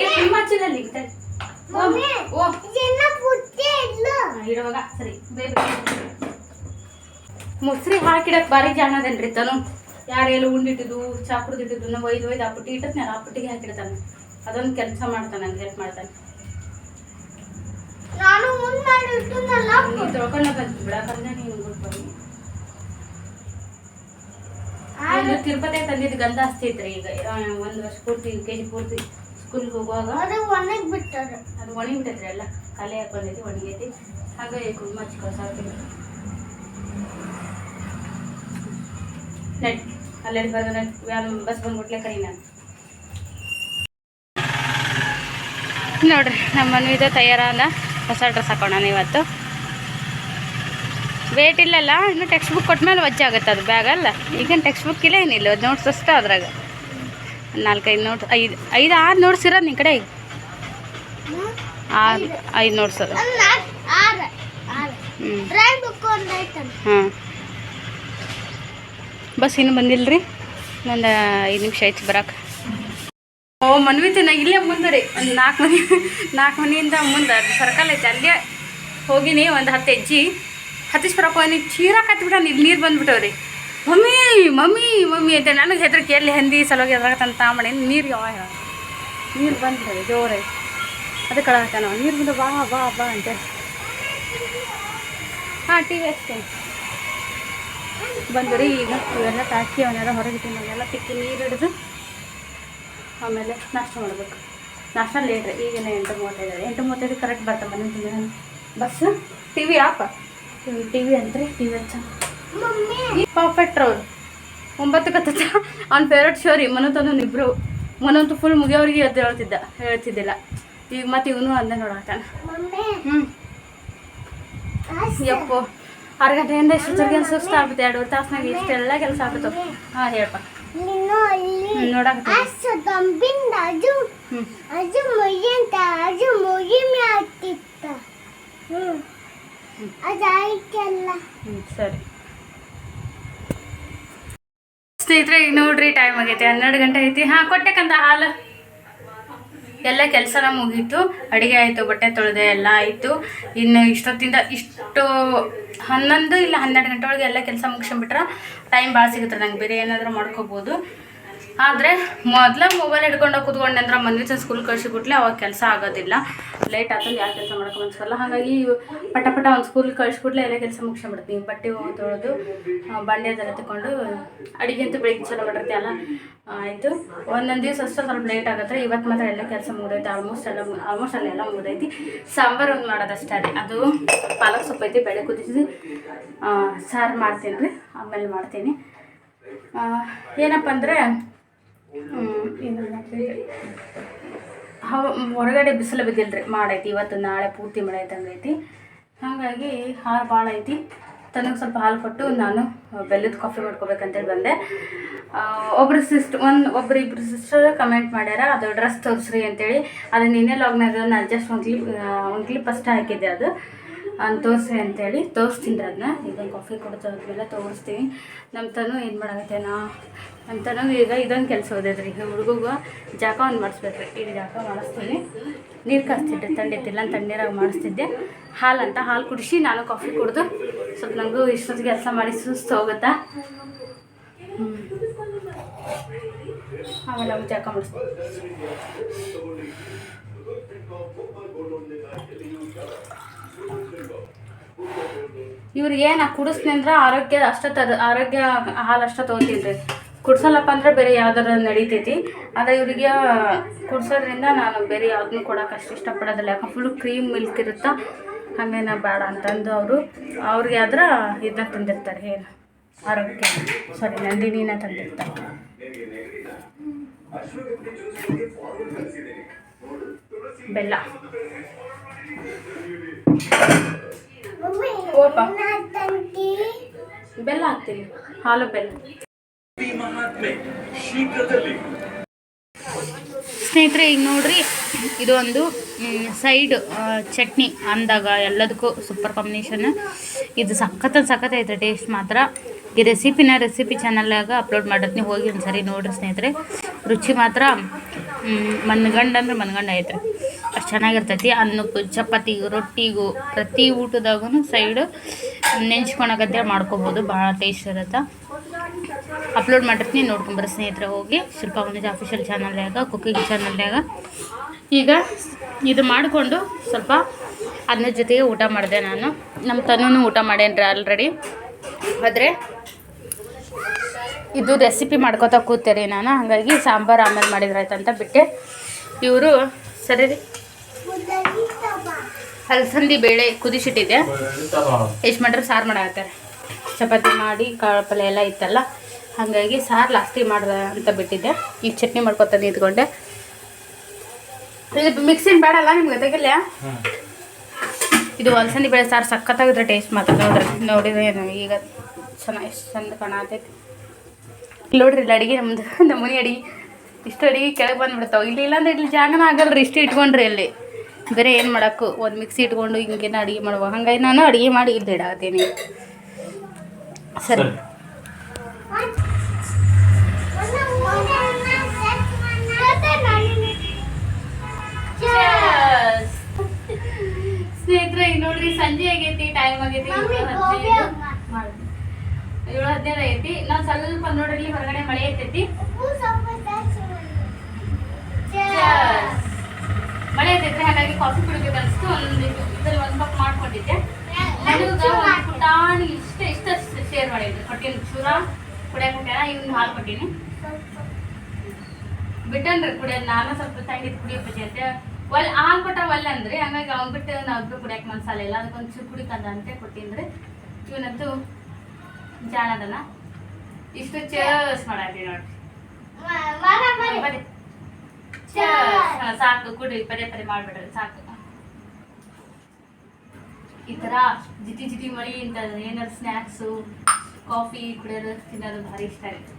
ಏ ನಿಮ್ಮ ಹಚ್ಚಿದಲ್ಲಿ ಓ. ಇಡುವಾಗ ಸರಿ. ಬೇಗ. ಮೊಸರಿ ಹಾಕಿಡಕ್ ಭಾರಿ ಜಾಣ ಅದನ್ರಿ ತನು? ಯಾರೆಲ್ಲ ಉಂಡಿಟ್ಟಿದ್ದು ಚಾ ಕುಡ್ದಿಟ್ಟಿದ್ದು ನಾವು ಒಯ್ದು ಒಯ್ದು ಆ ಪುಟ್ಟಿ ಇಟ್ಟತ್ನ ಆ ಪುಟ್ಟಿಗೆ ಹಾಕಿಡ್ತಾನೆ. ಅದೊಂದು ಕೆಲಸ ಮಾಡ್ತಾನೆ ನಂಗೆ ಹೆಲ್ಪ್ ಮಾಡ್ತಾನೆ. ನಾನು ಮುಂದೆ ನೀನು ತೊಳ್ಕೊಂಡ ಬಂತು ಬಿಡಕಂದ್ರೆ ನೀನು ಗುಡ್ಬಂದು ಇನ್ನು ತಿರುಪತಿ ತಂದಿದ್ದು ಗಂಧ ಅಸ್ತಿ ಐತ್ರಿ ಈಗ. ಒಂದು ವರ್ಷ ಪೂರ್ತಿ ಕೆ ಜಿ ಪೂರ್ತಿ ಸ್ಕೂಲ್ಗೆ ಹೋಗುವಾಗ. ಅದು ಒಣಗಿ ಬಿಟ್ಟರೆ ಅದು ಒಣಗಿಬಿಟ್ಟೈತ್ರಿ ಎಲ್ಲ. ಕಲೆ ಹಾಕೊಂಡೈತಿ ಒಣಗೈತಿ. ಹಾಗಾಗಿ ಕುಂಕುಮ ಹಚ್ಕೊ ನಡಿ ಅಲ್ಲೇ ಬಸ್ ಬಂದ್ಬಿಟ್ಲೆ ಕೈ ನಾನು ನೋಡ್ರಿ ನಮ್ಮ ಮನ್ವಿದ ತಯಾರಾದ ಹೊಸ ಡ್ರೆಸ್ ಹಾಕೋಣ ಇವತ್ತು ವೇಟ್ ಇಲ್ಲಲ್ಲ ಇನ್ನು ಟೆಕ್ಸ್ಟ್ ಬುಕ್ ಕೊಟ್ಮೇಲೆ ವಜ್ಜೆ ಆಗುತ್ತೆ ಅದು ಬ್ಯಾಗ್ ಅಲ್ಲ. ಈಗೇನು ಟೆಕ್ಸ್ಟ್ ಬುಕ್ ಇಲ್ಲ ಏನಿಲ್ಲ ಅದು ನೋಟ್ಸ್ ಅಷ್ಟೇ ಅದ್ರಾಗ. ನಾಲ್ಕೈದು ನೋಟ್ಸ್ ಐದು ಐದು ಆರು ನೋಟ್ಸ್ ಇರೋದು ನಿನ್ನ ಕಡೆ. ಈಗ ಆರು ಐದು ನೋಟ್ಸ್ ಅದು ಹ್ಞೂ ಹಾಂ ಬಸ್ ಇನ್ನೂ ಬಂದಿಲ್ಲ ರೀ ನಂದು ಐದು ನಿಮಿಷ ಆಯ್ತು ಬರಕ್ಕೆ ಓ, ಮನ್ವಿತಿ, ನಾ ಇಲ್ಲೇ ಮುಂದೆ ರೀ ಒಂದು ನಾಲ್ಕು ಮನೆ ನಾಲ್ಕು ಮನೆಯಿಂದ ಮುಂದೆ ಸರ್ಕಲ್ ಐತೆ. ಅಲ್ಲೇ ಹೋಗಿನಿ, ಒಂದು ಹತ್ತು ಹೆಜ್ಜೆ. ಹತ್ತಿಸ್ ಬರಕ್ಕೆ ಹೋಗಿ ಚೀರಾ ಕತ್ಬಿಟ್ಟು ಇಲ್ಲಿ ನೀರು ಬಂದ್ಬಿಟ್ಟವ್ರಿ. ಮಮ್ಮಿ ಮಮ್ಮಿ ಮಮ್ಮಿ ಅಂತ. ನನಗೆ ಹೆದರಿಕೆ ಎಲ್ಲಿ ಹಂದಿ ಸಲುವಾಗಿ ಎದ್ರಾಗತ್ತಂತ ತಾಂಬಡಿ ನೀರು ಯಾವ ನೀರು ಬಂದ್ಬಿಟ್ಟದೆ ಜೋರೈತಿ ಅದು ಕಳಗತ್ತ ನಾವು ನೀರು ಬಂದು ಬಾ ಬಾ ಬಾ ಅಂತ. ಹಾಂ, ಟಿ ವಿ ಹಚ್ತೇನೆ. ಬಂದ್ರಿ ಈಗ ಇವೆಲ್ಲ ತಾಕಿ ಅವನ್ನೆಲ್ಲ ಹೊರಗೆ ತಿನ್ನೋನೆಲ್ಲ ತಿಕ್ಕಿ ನೀರು ಹಿಡಿದು ಆಮೇಲೆ ನಾಷ್ಟ ಮಾಡಬೇಕು. ನಾಷ್ಟ ಲೇಟ್ ರೀ ಈಗಿನ ಎಂಟು ಮೂವತ್ತೈದು ಎಂಟು ಮೂವತ್ತೈದು ಕರೆಕ್ಟ್ ಬರ್ತ ಮನೆ ಬಸ್ ಟಿ ವಿ ಆಪ ಟಿ ವಿ ಅಂತ್ರಿ ಟಿ ವಿ ಹಚ್ಚ ಪರ್ಫೆಕ್ಟ್ ಅವ್ರು. ಒಂಬತ್ತು ಕತ್ತ ಅವ್ನ ಫೇವ್ರೇಟ್ ಶೋ ರೀ ಮನೋತಂದು ಇಬ್ಬರು ಮನಂತೂ ಫುಲ್ ಮುಗಿಯೋರಿಗೆ ಎದ್ದು ಹೇಳ್ತಿದ್ದ ಹೇಳ್ತಿದ್ದಿಲ್ಲ. ಈಗ ಮತ್ತೆ ಇವನು ಅಂದ ನೋಡಾಕ ಹ್ಞೂ ಯಪ್ಪು. ಆರು ಗಂಟೆಯಿಂದ ಇಷ್ಟೊತ್ತಿಗೆ ಸುಸ್ತು ಆಗುತ್ತೆ ಎರಡು ತಾಸ್ನಾಗ ಇಷ್ಟೆಲ್ಲ ಕೆಲಸ ಆಗುತ್ತೆ ಹಾಂ ಹೇಳಪ್ಪ ಸರಿ. ಸ್ನೇಹಿತರೆ ಈಗ ನೋಡ್ರಿ ಟೈಮ್ ಆಗೈತಿ. ಹನ್ನೆರಡು ಗಂಟೆ ಐತಿ ಹಾಂ ಕೊಟ್ಟೆಕಂತ ಹಾಲು. ಎಲ್ಲ ಕೆಲಸ ಮುಗೀತು, ಅಡುಗೆ ಆಯಿತು, ಬಟ್ಟೆ ತೊಳೆದೆ ಎಲ್ಲ ಆಯಿತು. ಇನ್ನು ಇಷ್ಟೊತ್ತಿಂದ ಇಷ್ಟು ಹನ್ನೊಂದು ಇಲ್ಲ ಹನ್ನೆರಡು ಗಂಟೆ ಒಳಗೆ ಎಲ್ಲ ಕೆಲಸ ಮುಗಿಸ್ಕೊಂಬಿಟ್ರೆ ಟೈಮ್ ಭಾಳ ಸಿಗುತ್ತೆ, ನಂಗೆ ಬೇರೆ ಏನಾದರೂ ಮಾಡ್ಕೋಬೋದು. ಆದರೆ ಮೊದಲ ಮೊಬೈಲ್ ಹಿಡ್ಕೊಂಡು ಕೂತ್ಕೊಂಡೆ ಅಂದ್ರೆ ಮನ್ವಿಸ ಸ್ಕೂಲ್ ಕಳಿಸಿಬಿಟ್ಲೆ ಅವಾಗ ಕೆಲಸ ಆಗೋದಿಲ್ಲ. ಲೇಟ್ ಆದ್ರೆ ಯಾವ ಕೆಲಸ ಮಾಡ್ಕೊಂಡು ಅನ್ಸಲ್ಲ ಹಾಗಾಗಿ ಪಟ ಪಟ ಒಂದು ಸ್ಕೂಲ್ ಕಳಿಸ್ಬಿಟ್ಲೆ ಎಲ್ಲ ಕೆಲಸ ಮುಗಿಸ್ಕೊಂಬಿಡ್ತೀನಿ ಬಟ್ಟೆ ತೊಳೆದು ಬಂಡೆ ಅದೆಲ್ಲ ತಗೊಂಡು ಅಡುಗೆ ಅಂತೂ ಬೆಳಿಗ್ಗೆ ಚಲೋ ಮಾಡಿರ್ತೀವಿ ಅಲ್ಲ? ಆಯಿತು. ಒಂದೊಂದು ದಿವಸ ಅಷ್ಟು ಸ್ವಲ್ಪ ಲೇಟ್ ಆಗುತ್ತೆ. ಇವತ್ತು ಮಾತ್ರ ಎಲ್ಲ ಕೆಲಸ ಮುಗಿದೈತೆ. ಆಲ್ಮೋಸ್ಟ್ ಎಲ್ಲ ಆಲ್ಮೋಸ್ಟ್ ಅಲ್ಲೆಲ್ಲ ಮುಗಿದೈತಿ. ಸಾಂಬಾರು ಒಂದು ಮಾಡೋದಷ್ಟೇ ಅದೇ. ಅದು ಪಾಲಕ್ ಸೊಪ್ಪು ಐತಿ, ಬೆಳೆ ಕುದಿಸಿ. ಸಾರು ಮಾಡ್ತೀನಿ ರೀ ಆಮೇಲೆ ಮಾಡ್ತೀನಿ. ಏನಪ್ಪ ಅಂದರೆ ಹವ ಹೊರಗಡೆ ಬಿಸಿಲು ಬಿದ್ದಿಲ್ರಿ, ಮಾಡೈತಿ. ಇವತ್ತು ನಾಳೆ ಪೂರ್ತಿ ಮಳೆ ಐತಿ ಹಾಗಾಗಿ ಹಾಲು ಭಾಳ ಐತಿ. ತನಗೆ ಸ್ವಲ್ಪ ಹಾಲು ಕೊಟ್ಟು ನಾನು ಬೆಲ್ಲದ ಕಾಫಿ ಮಾಡ್ಕೋಬೇಕಂತೇಳಿ ಬಂದೆ. ಒಬ್ಬರು ಸಿಸ್ಟ್, ಒಂದು ಒಬ್ರು ಇಬ್ಬರು ಸಿಸ್ಟರ್ ಕಮೆಂಟ್ ಮಾಡ್ಯಾರ, ಅದು ಡ್ರೆಸ್ ತೋರಿಸ್ರಿ ಅಂತೇಳಿ. ಅದು ನಿನ್ನೆ ಲಾಗ್ನಾಗ ನಾನು ಜಸ್ಟ್ ಒಂದು ಕ್ಲಿಪ್ ಒಂದು ಕ್ಲಿಪ್ ಅಷ್ಟೇ ಹಾಕಿದ್ದೆ ಅದು. ಅಂತ ತೋರಿಸಿ ಅಂತೇಳಿ. ತೋರಿಸ್ತೀನಿ ಅದನ್ನ ಈಗ ಕಾಫಿ ಕೊಡ್ತಾದ್ಮೇಲೆ ತೋರಿಸ್ತೀನಿ. ನಮ್ಮ ತನು ಏನು ಮಾಡಾಕತ್ತೆ ನಾ ನಮ್ಮ ಈಗ ಇದೊಂದು ಕೆಲಸ ಓದೈತ್ರಿ ಹುಡುಗಗೆ ಜಾಕ ಒಂದು ಮಾಡಿಸ್ಬೇಕ್ರಿ. ಈಗ ಜಾಕ ಮಾಡಿಸ್ತೀನಿ. ನೀರು ಕಾಸ್ತಿದ್ದೆ ತಂಡಿತ್ತಿಲ್ಲ ತಣ್ಣೀರಾಗ ಮಾಡಿಸ್ತಿದ್ದೆ. ಹಾಲು ಅಂತ, ಹಾಲು ಕುಡಿಸಿ ನಾನು ಕಾಫಿ ಕುಡಿದು ಸ್ವಲ್ಪ ನನಗೂ ಇಷ್ಟೊತ್ತು ಕೆಲಸ ಮಾಡಿ ಸುಸ್ತು ಹೋಗುತ್ತಾ. ಆಮೇಲೆ ನಮ್ಗೆ ಜಾಕ ಮಾಡಿಸ್ತೀನಿ. ಇವ್ರಿಗೆ ನಾ ಕುಡಿಸ್ತೀನಿ ಅಂದ್ರೆ ಆರೋಗ್ಯ ಅಷ್ಟ ತದ ಆರೋಗ್ಯ ಹಾಲು ಅಷ್ಟ ತೊಗೊತೀನಿ ಕುಡ್ಸಲ್ಲಪ್ಪ ಅಂದ್ರೆ ಬೇರೆ ಯಾವ್ದಾರ ನಡಿತೈತಿ. ಆದರೆ ಇವ್ರಿಗೆ ಕುಡ್ಸೋದ್ರಿಂದ ನಾನು ಬೇರೆ ಯಾವ್ದನ್ನೂ ಕೊಡೋಕೆ ಅಷ್ಟು ಇಷ್ಟಪಡೋದಿಲ್ಲ. ಯಾಕೆ ಫುಲ್ ಕ್ರೀಮ್ ಮಿಲ್ಕ್ ಇರುತ್ತಾ ಹಂಗೇನ ಬೇಡ ಅಂತಂದು ಅವರು ಅವ್ರಿಗೆ ಆದ್ರೆ ಇದನ್ನ ತಂದಿರ್ತಾರೆ. ಏನು? ಆರೋಗ್ಯ. ಸಾರಿ ನಂದಿನಿನ ತಂದಿರ್ತಾರೆ. ಬೆಲ್ಲ. ಓಪ. ಬೆಲ್ಲ ಹಾಕ್ತೀನಿ. ಹಾಲು ಬೆಲ್ಲ. ಸ್ನೇಹಿತರೆ, ಈಗ ನೋಡ್ರಿ, ಇದು ಒಂದು ಸೈಡ್ ಚಟ್ನಿ ಅಂದಾಗ ಎಲ್ಲದಕ್ಕೂ ಸೂಪರ್ ಕಾಂಬಿನೇಷನ್ ಇದು ಸಖತ್ ಸಖತ್ ಐತೆ ಟೇಸ್ಟ್ ಮಾತ್ರ. ಈ ರೆಸಿಪಿನ ರೆಸಿಪಿ ಚಾನಲ್ನಾಗ ಅಪ್ಲೋಡ್ ಮಾಡಿರ್ತೀನಿ ಹೋಗಿ ಒಂದ್ಸರಿ ನೋಡ್ರಿ ಸ್ನೇಹಿತರೆ. ರುಚಿ ಮಾತ್ರ ಮನ್ಗಂಡ ಅಂದ್ರೆ ಮನ್ಗಂಡ ಐತೆ ಅಷ್ಟು ಚೆನ್ನಾಗಿರ್ತೈತಿ. ಅನ್ನಕ್ಕೂ, ಚಪಾತಿಗೂ, ರೊಟ್ಟಿಗೂ, ಪ್ರತಿ ಊಟದಾಗೂ ಸೈಡ್ ನೆಂಚ್ಕೊಳಕಂತೇಳಿ ಮಾಡ್ಕೊಬೋದು. ಭಾಳ ಟೇಸ್ಟ್ ಇರುತ್ತೆ. ಅಪ್ಲೋಡ್ ಮಾಡಿರ್ತೀನಿ ನೋಡ್ಕೊಂಬರ್ರಿ ಸ್ನೇಹಿತರೆ ಹೋಗಿ. ಶಿಲ್ಪ ಮನೋಜ್ ಅಫಿಷಿಯಲ್ ಚಾನಲ್ನಾಗ ಕುಕ್ಕಿಂಗ್ ಚಾನಲ್ನಾಗ ಈಗ ಇದು ಮಾಡಿಕೊಂಡು ಸ್ವಲ್ಪ ಅನ್ನದ ಜೊತೆಗೆ ಊಟ ಮಾಡಿದೆ ನಾನು. ನಮ್ಮ ತನೂ ಊಟ ಮಾಡೇನ್ರಿ ಆಲ್ರೆಡಿ ಆದರೆ ಇದು ರೆಸಿಪಿ ಮಾಡ್ಕೋತಾ ಕೂತೆ ರೀ ನಾನು. ಹಾಗಾಗಿ ಸಾಂಬಾರು ಆಮೇಲೆ ಮಾಡಿದ್ರಾಯ್ತು ಅಂತ ಬಿಟ್ಟೆ. ಇವರು ಸರಿ ರೀ. ಹಲಸಂದಿ ಬೇಳೆ ಕುದಿಸಿಟ್ಟಿದೆ ಎಷ್ಟು ಮಾಡ್ರೆ ಸಾರು ಮಾಡಾಕತ್ತಾರೆ. ಚಪಾತಿ ಮಾಡಿ ಕಾಳು ಪಲ್ಯ ಎಲ್ಲ ಇತ್ತಲ್ಲ. ಹಾಗಾಗಿ ಸಾರು ಲಾಸ್ಟಿಗೆ ಮಾಡ್ದ ಅಂತ ಬಿಟ್ಟಿದ್ದೆ. ಈಗ ಚಟ್ನಿ ಮಾಡ್ಕೊತಾನೆ ಇದ್ಕೊಂಡೆ ಇದು ಮಿಕ್ಸಿಂಗ್ ಬೇಡಲ್ಲ ನಿಮ್ಗೆ ತೆಗಿಲ್ಲ ಇದು ಅಲಸಂದಿ ಬೇಳೆ ಸಾರು ಸಖತ್ತಾಗಿದ್ರೆ ಟೇಸ್ಟ್ ಮಾತ್ರ ನೋಡ್ರಿ. ನೋಡಿದ್ರೆ ಏನು ಈಗ ಚೆನ್ನಾಗಿ ಎಷ್ಟು ಚಂದ ಕಾಣತೈತಿ. ನೋಡ್ರಿ ಇಲ್ಲಿ ಅಡುಗೆ ನಮ್ದು ನಮ್ಮ ಮನೆ ಅಡಿಗೆ. ಇಷ್ಟು ಅಡುಗೆ ಕೆಳಗೆ ಬಂದ್ಬಿಡ್ತಾವೆ. ಇಲ್ಲಿ ಇಲ್ಲಾಂದ್ರೆ ಇಲ್ಲಿ ಜಾಗನ ಆಗಲ್ರಿ ಇಷ್ಟು ಇಟ್ಕೊಂಡ್ರಿ ಅಲ್ಲಿ. ಬೇರೆ ಏನು ಮಾಡೋಕ್ಕೂ ಒಂದು ಮಿಕ್ಸಿ ಇಟ್ಕೊಂಡು ಹಿಂಗೇನ ಅಡುಗೆ ಮಾಡುವ. ಹಂಗಾಗಿ ನಾನು ಅಡುಗೆ ಮಾಡಿ ಇಲ್ಲಿ ಇಡಾಕತ್ತೀನಿ ಸರಿ. ಸ್ನೇಹಿತರೆ ಈಗ ನೋಡ್ರಿ ಸಂಜೆ ಆಗೈತಿ ಟೈಮ್ ಆಗೈತಿ. ಏಳು ಹದಿನೈದು ಐತಿ ನಾವು ಸ್ವಲ್ಪ ನೋಡ್ರಿ ಹೊರಗಡೆ ಮಳೆ ಐತೈತಿ ಮಳೆ ಐತೈತ್ರಿ ಹಾಗಾಗಿ ಕಾಫಿ ಕುಡಿಬೇಕು ಅನ್ಸ್ತು. ಒಂದು ಇದ್ರಲ್ಲಿ ಒಂದು ಕಪ್ ಮಾಡ್ಕೊಂಡಿದ್ದೆ. ಪುಟಾಣಿ ಇಷ್ಟ ಇಷ್ಟ ಶೇರ್ ಮಾಡಿದ್ದೆ. ಹೊಟ್ಟೆ ಚೂರ ಕುಡಿಯಕ್ಕೆ ಇವ್ನ ಹಾಲು ಕೊಟ್ಟೀನಿ. ಬಿಟ್ಟನ್ರಿ ಕುಡಿಯೋದು ನಾನು ಸ್ವಲ್ಪ ತಂಗಿದ್ ಕುಡಿಯೋ ಅಂತ ಒಲ್ ಹಾಲು ಕೊಟ್ಟ ಒಲ್ಲೆ ಅಂದ್ರಿ, ಹಂಗಾಗಿ ಅವ್ನ್ ಬಿಟ್ಟು ನಾವಿಬ್ರು ಕುಡಿಯಕ್ಕೆ ಮನ್ಸಲ್ಲ ಇಲ್ಲ ಅದಕ್ಕೊಂದು ಚೂರು ಕುಡಿಕಂದ ಅಂತ ಕೊಟ್ಟಿನ್ರಿ. ಇವನದ್ದು ಜಾಣದನ. ಇಷ್ಟು ಚೇಸ್ ಮಾಡಾಕ್ರಿ ನೋಡ್ರಿ. ಸಾಕು ಕುಡಿ ಪದೇ ಪದೇ ಮಾಡ್ಬಿಡ್ರಿ, ಸಾಕು. ಈ ತರ ಜಿಟಿ ಜಿಟಿ ಮಳಿ ಅಂತ ಏನಾದ್ರು ಸ್ನ್ಯಾಕ್ಸು ಕಾಫಿ ಕುಡಿಯೋದು ತಿನ್ನೋದು ಭಾರಿ ಇಷ್ಟ ಆಯ್ತು.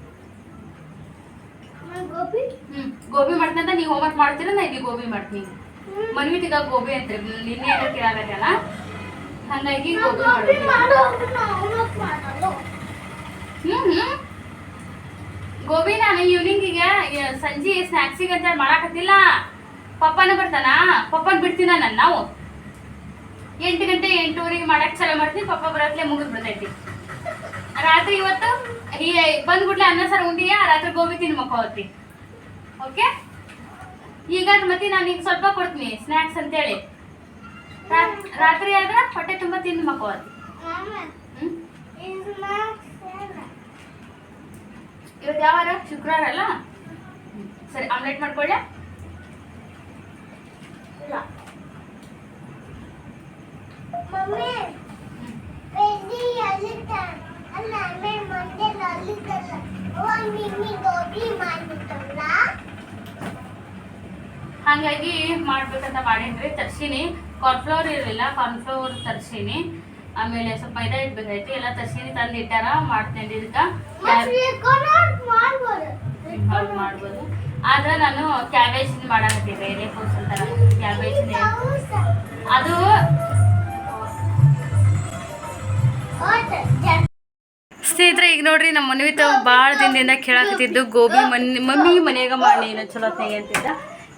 ಹ್ಮ್ ಗೋಬಿ ಮಾಡ್ತೀನಿ ಅಂತ ನೀವು ಹೋಮ್ವರ್ಕ್ ಮಾಡ್ತೀರ ನಾ ಇಲ್ಲಿ ಗೋಬಿ ಮಾಡ್ತೀನಿ. ಮನ್ವಿತಿಗ ಗೋಬಿ ಅಂತ ನಿನ್ನೆ ಕೇಳಬೇಕಲ್ಲ ಹಂಗಾಗಿ ಗೋಬಿ ನಾನು ಈವ್ನಿಂಗ್ ಈಗ ಗೋಬಿ ನಾನು ಈವ್ನಿಂಗಿಗೆ ಸಂಜೆ ಸ್ನ್ಯಾಕ್ಸಿಗೆ ಅಂತ ಮಾಡಾಕತ್ತಿಲ್ಲ. ಪಪ್ಪನ ಬರ್ತಾನ? ಪಪ್ಪನ ಬಿಡ್ತೀನ ನಾನು ನಾವು? ಎಂಟು ಗಂಟೆ ಎಂಟೂವರೆಗೆ ಮಾಡಕ್ ಚಾಲು ಮಾಡ್ತೀನಿ ಪಪ್ಪ ಬರತ್ಲೆ ಮುಗಿದ್ ಬಿಡ್ತೈತಿ ರಾತ್ರಿ ಇವತ್ತು ಈ ಬಂದ್ಬಿಟ್ಲೆ ಅನ್ನ ಸಾರು ಉಂಡಿಯಾ ರಾತ್ರಿ ಗೋಬಿ ತಿನ್ ಮಕ್ಕೋತಿ ಓಕೆ ಈಗ ಮತ್ತೆ ನಾನು ಈಗ ಸ್ವಲ್ಪ ಕೊಡ್ತೀನಿ ಸ್ನ್ಯಾಕ್ಸ್ ಅಂತೇಳಿ. ರಾತ್ರಿ ಆದ್ರೆ ಹೊಟ್ಟೆ ತುಂಬ ತಿಂದು ಮಕ್ಕೋತಿ ಇವತ್ತು ಯಾವ ವಾರ ಶುಕ್ರವಾರ ಅಲ್ಲ? ಸರಿ, ಆಮ್ಲೆಟ್ ಮಾಡ್ಕೊಳ್ಳ ಮಮ್ಮಿ ಬೆಳ್ಳಿ ಅಲ್ಲಿದ್ದ ಅಲ್ಲ ಆಮೇಲೆ ಮಂಡ್ಯ ಅಲ್ಲಿದ್ದಲ್ಲ ಅವಾಗ ನಿನ್ನೆ ಗೋಬಿ ಮಾಡಿಬಿಟ್ಟಲ್ಲ ಹಾಗಾಗಿ ಮಾಡ್ಬೇಕಂತ ಮಾಡೀನ್ರಿ ತರ್ಸೀನಿ. ಕಾರ್ನ್ಫ್ಲವರ್ ಇರಲಿಲ್ಲ ಕಾರ್ನ್ಫ್ಲವರ್ ತರ್ಸೀನಿ. ಆಮೇಲೆ ಸ್ವಲ್ಪ ಮೈದಾ ಇಟ್ಬೇಕಾಯ್ತು ಎಲ್ಲ ತರ್ಸೀನಿ ತಂದು ಇಟ್ಟಾರ ಮಾಡ್ತೇನೆ ಇದಕ್ಕೆ. ಮಾಡ್ಬೋದು. ಆದ್ರೆ ನಾನು ಕ್ಯಾಬೇಜ್ ಮಾಡಾಕತ್ತಿದ್ದೆ ಎಲೆ ಕೋಸ್ ಅಂತಾರ. ಕ್ಯಾಬೇಜ್ ಅದು ಸ್ನೇಹಿತರೆ ಈಗ ನೋಡ್ರಿ ನಮ್ಮ ಮನ್ವಿತ ಭಾಳ ದಿನದಿಂದ ಕೇಳಾಕತ್ತಿದ್ದು ಗೋಬಿ ಮನ್ ಮಮ್ಮಿ ಮನೆಯಾಗ ಮಾಡಿ ಏನೋ ಚಲೋ ಅಂತಿದ್ದ.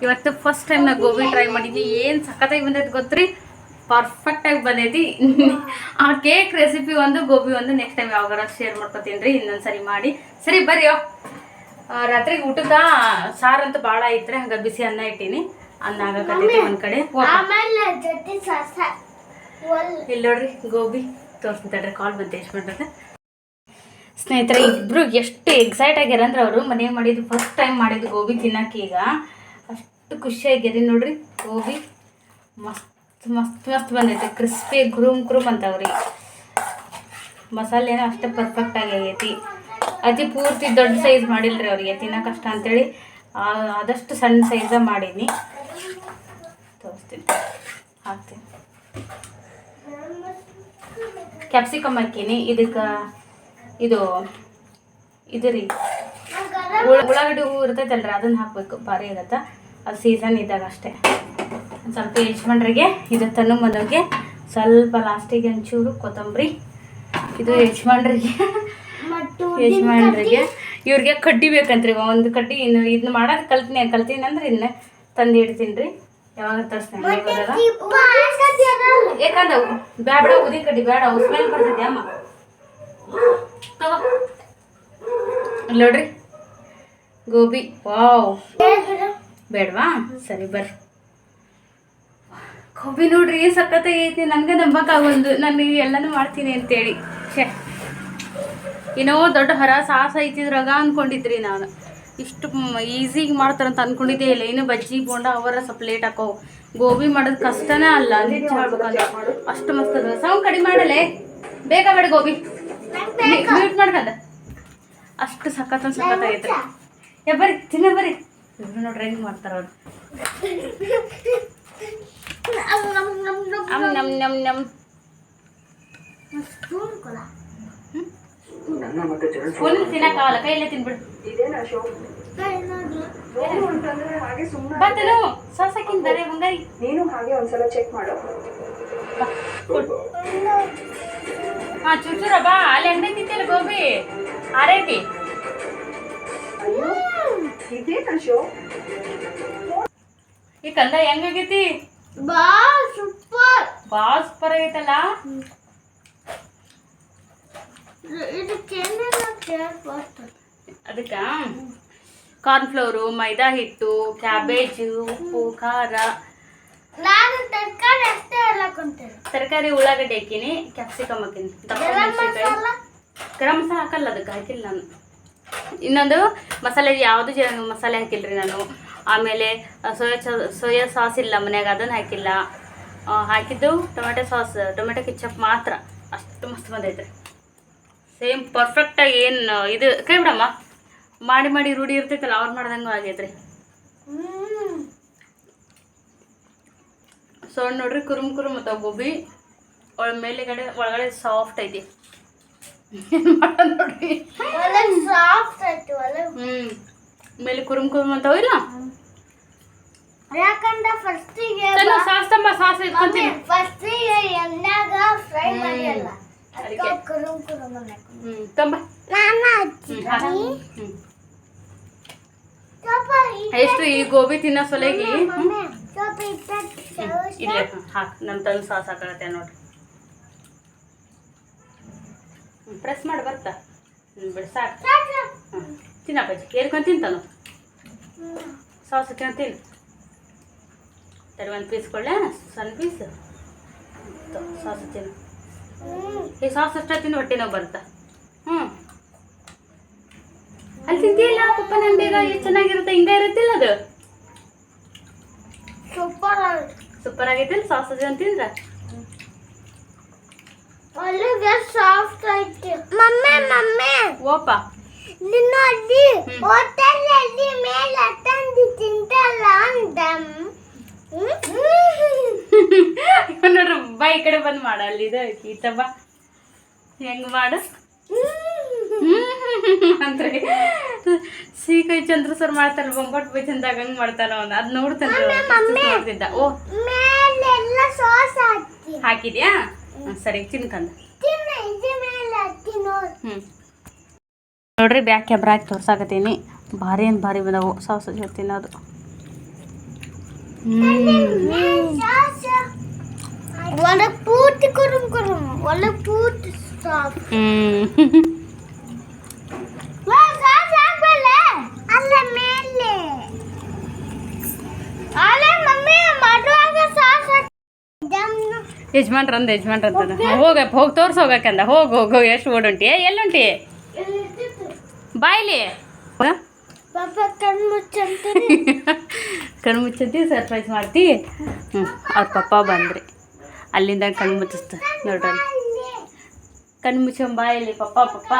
ಇವತ್ತು ಫಸ್ಟ್ ಟೈಮ್ ನಾ ಗೋಬಿ ಟ್ರೈ ಮಾಡಿದ್ವಿ ಏನು ಸಖತ್ತಾಗಿ ಬಂದೈತಿ ಗೊತ್ತ್ರಿ? ಪರ್ಫೆಕ್ಟಾಗಿ ಬಂದೈತಿ. ಆ ಕೇಕ್ ರೆಸಿಪಿ ಒಂದು ಗೋಬಿ ಒಂದು. ನೆಕ್ಸ್ಟ್ ಟೈಮ್ ಯಾವಾಗ ಶೇರ್ ಮಾಡ್ಕೊತೀನಿ ರೀ ಇನ್ನೊಂದು ಸರಿ ಮಾಡಿ. ಸರಿ ಬರ್ರಿ ಆ, ರಾತ್ರಿಗೆ ಊಟದ ಅಂತ ಭಾಳ ಐತ್ರಿ ಹಂಗ ಬಿಸಿ ಅನ್ನ ಇಟ್ಟೀನಿ. ಅನ್ನ ಆಗಕತ್ತೈತಿ ಒಂದ್ ಕಡೆ. ಇಲ್ಲ ನೋಡ್ರಿ ಗೋಬಿ ತೋರ್ಸ್ತಾಡ್ರಿ ಕಾಲ್ ಬಂತು ಎಷ್ಟು ಮಾಡ್ಬೇಕು ಸ್ನೇಹಿತರೆ ಇಬ್ರು ಎಷ್ಟು ಎಕ್ಸೈಟ್ ಆಗ್ಯಾರ ಅಂದ್ರೆ ಅವರು ಮನೆ ಮಾಡಿದ್ದು ಫಸ್ಟ್ ಟೈಮ್ ಮಾಡಿದ್ದು ಗೋಬಿ ತಿನ್ನಕ್ಕೆ ಈಗ. ಅಷ್ಟು ಖುಷಿಯಾಗ್ಯಾರಿ ನೋಡ್ರಿ, ಗೋಬಿ ಮಸ್ತ್ ಮಸ್ತ್ ಮಸ್ತ್ ಬಂದೈತೆ ಕ್ರಿಸ್ಪಿ ಗ್ರೂಮ್ ಗ್ರೂಮ್ ಅಂತವ್ರಿ. ಮಸಾಲೆನೂ ಅಷ್ಟೇ ಪರ್ಫೆಕ್ಟ್ ಆಗಿ ಆಗೈತಿ. ಅತಿ ಪೂರ್ತಿ ದೊಡ್ಡ ಸೈಜ್ ಮಾಡಿಲ್ರಿ ಅವ್ರಿಗೆ ತಿನ್ನೋಕೆ ಕಷ್ಟ ಅಂತೇಳಿ. ಆದಷ್ಟು ಸಣ್ಣ ಸೈಜ ಮಾಡೀನಿ. ತೋರಿಸ್ತೀನಿ, ಹಾಕ್ತೀನಿ. ಕ್ಯಾಪ್ಸಿಕಮ್ ಹಾಕೀನಿ, ಇದಕ್ಕೆ ಇದು ಇದು ರೀ. ಉಳ್ಳ- ಉಳ್ಳಾಗಡ್ಡಿ ಹೂವು ಇರ್ತೈತಲ್ರಿ, ಅದನ್ನ ಹಾಕ್ಬೇಕು. ಭಾರಿ ಆಗತ್ತೆ ಅದು ಸೀಸನ್ ಇದ್ದಾಗ ಅಷ್ಟೇ. ಸ್ವಲ್ಪ ಯಜಮಾನ್ರಿಗೆ ಇದು ತಣ್ಣ ಬಂದವ್ರಿಗೆ ಸ್ವಲ್ಪ ಲಾಸ್ಟಿಗೆ ಒಂಚೂರು ಕೊತ್ತಂಬರಿ. ಇದು ಯಜಮಾನ್ರಿಗೆ ಯಜಮಾನ್ರಿಗೆ. ಇವ್ರಿಗೆ ಕಡ್ಡಿ ಬೇಕಂತ್ರಿ. ಒಂದು ಕಡ್ಡಿ ಇನ್ನು ಇದನ್ನ ಮಾಡೋದು ಕಲ್ತೀನಿ ಕಲ್ತೀನಿ ಅಂದ್ರೆ ಇದನ್ನ ತಂದು ಇಡ್ತೀನಿ ರೀ. ಯಾವಾಗ ತರಿಸ್ತೀನಿ. ಯಾಕಂದ್ರೆ ಬೇಡ ಉದಿ ಕಡ್ಡಿ ಬೇಡ ಉಸ್ಮೇಲೆ ಸ್ಮೆಲ್ ಬರ್ತೈತಿ ಅಮ್ಮ. ನೋಡ್ರಿ. ಗೋಬಿ. ವಾವ್. ಬೇಡವಾ? ಸರಿ, ಬರ್ರಿ. ಗೋಬಿ ನೋಡ್ರಿ ಐತಿ ನನಗೆ ನಂಬಕ್ಕಾಗಲ್ದು ನಾನು ಎಲ್ಲನೂ ಮಾಡ್ತೀನಿ ಅಂತೇಳಿ. ಛೇ. ಏನೋ ದೊಡ್ಡ ಹರ ಸಾಹಸ ಐತಿದ್ರಾಗ ಅಂದ್ಕೊಂಡಿದ್ರಿ ನಾನು. ಇಷ್ಟು ಈಸಿಗೆ ಮಾಡ್ತಾರಂತ ಅನ್ಕೊಂಡಿದ್ದೆ ಇಲ್ಲ. ಏನು ಬಜ್ಜಿ, ಬೋಂಡ, ಅವರ ಸ್ವಲ್ಪ ಲೇಟ್ ಹಾಕೋ. ಗೋಬಿ ಮಾಡೋದು ಕಷ್ಟನೇ ಅಲ್ಲ. ಅಷ್ಟು ಮಸ್ತ್ ಅದ ಸೌಂಡ್ ಕಡಿಮೆ ಮಾಡಲೇ. ಬೇಗ ಬೇಡ ಗೋಬಿ. ಮ್ಯೂಟ್ ಮಾಡ್ಕಂದ ಅಷ್ಟು ಸಖತ್ ಸಖತ್ ಆಗೈತ್ರಿ. ಏ ಬರ್ರಿ ತಿನ್ನ ಬರ್ರಿ. ಇವ್ರು ನೋಡ್ರಿ ಹೆಂಗ್ ಮಾಡ್ತಾರ ಅವ್ರು. ನಮ್ ನಮ್ ನಮ್ ನಮ್. ಫುಲ್ ತಿನ್ನಕ್ಕಾಗಲ್ಲ ಕೈಯಲ್ಲೇ ತಿನ್ಬಿಡು. ಬತ್ತನು ಬಂಗಾರಿ. ನೀನು ಹಾಗೆ ಒಂದ್ಸಲ ಚೆಕ್ ಮಾಡು. ಹಾ ಚೂಚೂರ ಬಾ ಅಲ್ಲಿ ಅಂಗಡಿ ತಿಂತಿಲ್ಲ ಗೋಬಿ ಆರೈತಿ ಅಯ್ಯೋ ಇದೇನಾ ಶೋ ಈ ಕಂದ ಹೆಂಗಾಗೈತಿ ಬಾ ಸೂಪರ್ ಭಾಳ ಸೂಪರ್ ಆಗೈತಲ್ಲ ಇದಕ್ಕೆ ಏನೇನೋ ಕೇಳ್ಬಾರ್ದು ಅದಕ್ಕ ಕಾರ್ನ್ಫ್ಲವರು ಮೈದಾ ಹಿಟ್ಟು ಕ್ಯಾಬೇಜು ಉಪ್ಪು ಖಾರ ನಾನು ತರಕಾರಿ ಅಷ್ಟೇ ಹಾಕೊಂತೇನೆ ತರಕಾರಿ ಉಳ್ಳಾಗಡ್ಡಿ ಹಾಕಿನಿ ಕ್ಯಾಪ್ಸಿಕಮ್ ಹಾಕಿನಿ. ಗರಂ ಮಸಾಲ? ಹಾಕಲ್ಲ ಅದಕ್ಕೆ ಹಾಕಿಲ್ಲ ನಾನು. ಇನ್ನೊಂದು ಮಸಾಲೆ ಯಾವುದು ಜ ಮಸಾಲೆ ಹಾಕಿಲ್ರಿ ನಾನು. ಆಮೇಲೆ ಸೋಯಾ ಚ ಸೋಯಾ ಸಾಸ್ ಇಲ್ಲ ಮನ್ಯಾಗ ಅದನ್ನು ಹಾಕಿಲ್ಲ. ಹಾಕಿದ್ದು ಟೊಮೆಟೊ ಸಾಸ್ ಟೊಮೆಟೊ ಕಿಚಪ್ ಮಾತ್ರ. ಅಷ್ಟು ಮಸ್ತ್ ಬಂದೈತೆ ಸೇಮ್ ಪರ್ಫೆಕ್ಟಾಗಿ ಏನು ಇದು ಕೈ ಬಿಡಮ್ಮ ಮಾಡಿ ಮಾಡಿ ರೂಢಿ ಇರ್ತೈತಲ್ಲ ಅವ್ರು ಮಾಡ್ದಂಗೂ ಆಗೈತ್ರಿ. ಹ್ಮ್. ಸೊ ನೋಡ್ರಿ ಕುರುಮ್ ಕುರುಮ್ ಮತ್ತು ಗೋಬಿ ಒಳ ಮೇಲೆಗಡೆ ಒಳಗಡೆ ಸಾಫ್ಟ್ ಐತಿ. ಏನ್ ಮಾಡೋದ್ ನೋಡ್ರಿ? ಒಳಗೆ ಸಾಫ್ಟ್ ಆಯ್ತು ಒಳಗೆ. ಹ್ಮ್. ಮೇಲೆ ಕುರುಮ್ ಕುರುಮ್ ಅಂತಾವ ಇಲ್ಲ ಯಾಕಂದ್ರೆ ಫಸ್ಟಿಗೆ ಚಲೋ ಸಾಸ್ ತಮ್ಮ ಸಾಸ್ ಇಟ್ಕೊಂತೀನಿ. ಫಸ್ಟಿಗೆ ಎಣ್ಣೆಗ ಫ್ರೈ ಹ್ಮ್. ಮಾಡಿಯಲ್ಲ ಅದಕ್ಕೆ. ಅದಕ್ಕೆ. ಕುರುಮ್ ಕುರುಮ್ ಅನ್ನಕ್ಕೆ ಹ್ಮ್ ತಂಬ. ನಾನು ಹ್ಮ್ ಹಾಕ್. ಹ್ಮ್. ಸ್ವಲ್ಪ ಎಷ್ಟು ಈ ಗೋಬಿ ತಿನ್ನೋ ಸೊಲೆಗಿ ಸ್ವಲ್ಪ ಇಟ್ಟ ಇಲ್ಲೇ ಹಾಕಿ ನಮ್ಮ ತಂದು ಸಾಸ್ ಹಾಕತ್ತೆ ನೋಡ್ರಿ. ಪ್ರೆಸ್ ಮಾಡಿ, ಬರ್ತಾ. ಹ್ಞೂ ಬಿಡಿ, ಸಾಕು. ಹ್ಞೂ ತಿನ್ನಪ್ಪಾಜಿ ಏರ್ಕೊಂಡು ತಿಂತಾನು ಸಾಸ್ ಹಾಕ್ಕೊಂಡು ತರಿ ಒಂದು ಪೀಸ್ ಕೊಳ್ಳೆ ಸಣ್ಣ ಪೀಸ್ ಸಾಸ್ ತಿನ್ನು. ಈ ಸಾಸ್ ಅಷ್ಟೇ ತಿಂದು ಹೊಟ್ಟೆ ನೋವು ಬರುತ್ತಾ ಹ್ಞೂ ಅಲ್ಲಿ ತಿಂತಿಲ್ಲ ಪಪ್ಪನ ಅಂಗಡಿಗ ಎಷ್ಟು ಚೆನ್ನಾಗಿರುತ್ತೆ, ಹಿಂಗೆ ಇರುತ್ತಿಲ್ಲ ಅದು? ಸೂಪರ್ ಸೂಪರ್ ಆಗೈತಿ ಸಾಸ್ ಅಂತ ತಿಂದ್ರೆ ಒಳಗೆ ಸಾಫ್ಟ್ ಐತಿ ಮಮ್ಮಿ ಮಮ್ಮಿ ಓಪ ನಿನ್ನ ಅಲ್ಲಿ ಹ್ಮ್. ಹೋಟೆಲ್ ಅಲ್ಲಿ ಮೇಲೆ ತಂದು ತಿಂತಲ್ಲ ಅಂತ ನೋಡ್ರಿ ಬಾ ಈ ಕಡೆ ಬಂದು ಮಾಡ ಅಲ್ಲಿ ಇದು ಈತ ಬಾ ಹೆಂಗ್ ಮಾಡು ಅಂದ್ರೆ ಸೀಕೈ ಚಂದ್ರ ಸರ್ ಮಾಡ್ತಾರ ಬೊಂಬಟ್ ಬೈ ಚಂದಾಗ ಹಂಗ್ ಮಾಡ್ತಾನ ಅವ್ನು. ಅದ್ ನೋಡ್ತಾನೆ ನೋಡ್ತಿದ್ದ ಓ. ಸಾಸ್ ಹಾಕಿ ಹಾಕಿದ್ಯಾ? ಸರಿ ತಿನ್ಕಂದ ನೋಡ್ರಿ ಬ್ಯಾಕ್ ಕ್ಯಾಮ್ರಾ ಹಾಕಿ ತೋರ್ಸಾಕತ್ತೀನಿ. ಭಾರಿ ಏನು ಭಾರಿ ಬಂದವು ಜೊತೆ ತಿನ್ನೋದು. ಹ್ಮ್. ಪೂರ್ತಿ ಕುರುಮ್ ಕುರುಮ್ ಒಳಗ್ ಪೂರ್ತಿ ಹ್ಞೂ ಅಲ್ಲ ಮೇಲೆ ಅಲ್ಲ ಮಮ್ಮಿ ಮಾಡುವಾಗ ಸಾಸ್ ಯಜಮಾನ್ರ ಅಂದ. ಯಜಮಾನ್ರ ಅಂತ ಹೋಗಪ್ಪ ಹೋಗಿ ತೋರ್ಸಿ ಹೋಗಕ್ಕಂದ ಹೋಗಿ ಹೋಗು ಎಷ್ಟು ಓಡುಂಟಿ ಎಲ್ಲುಂಟಿ? ಬಾಯ್ಲಿ? ಕಣ್ ಕಣ್ಣು ಮುಚ್ಚಂತಿ. ಸರ್ಪ್ರೈಸ್ ಮಾಡ್ತಿ? ಹ್ಞೂ ಅವ್ರ ಪಪ್ಪ ಬಂದ್ರಿ. ಅಲ್ಲಿಂದ ಕಣ್ಣು ಮುಚ್ಚಿಸ್ತ. ನೋಡ್ರಿ ಕಣ್ ಕಣ್ಣು ಮುಚ್ಚಂಬ ಇಲ್ಲಿ ಪಪ್ಪ ಪಪ್ಪ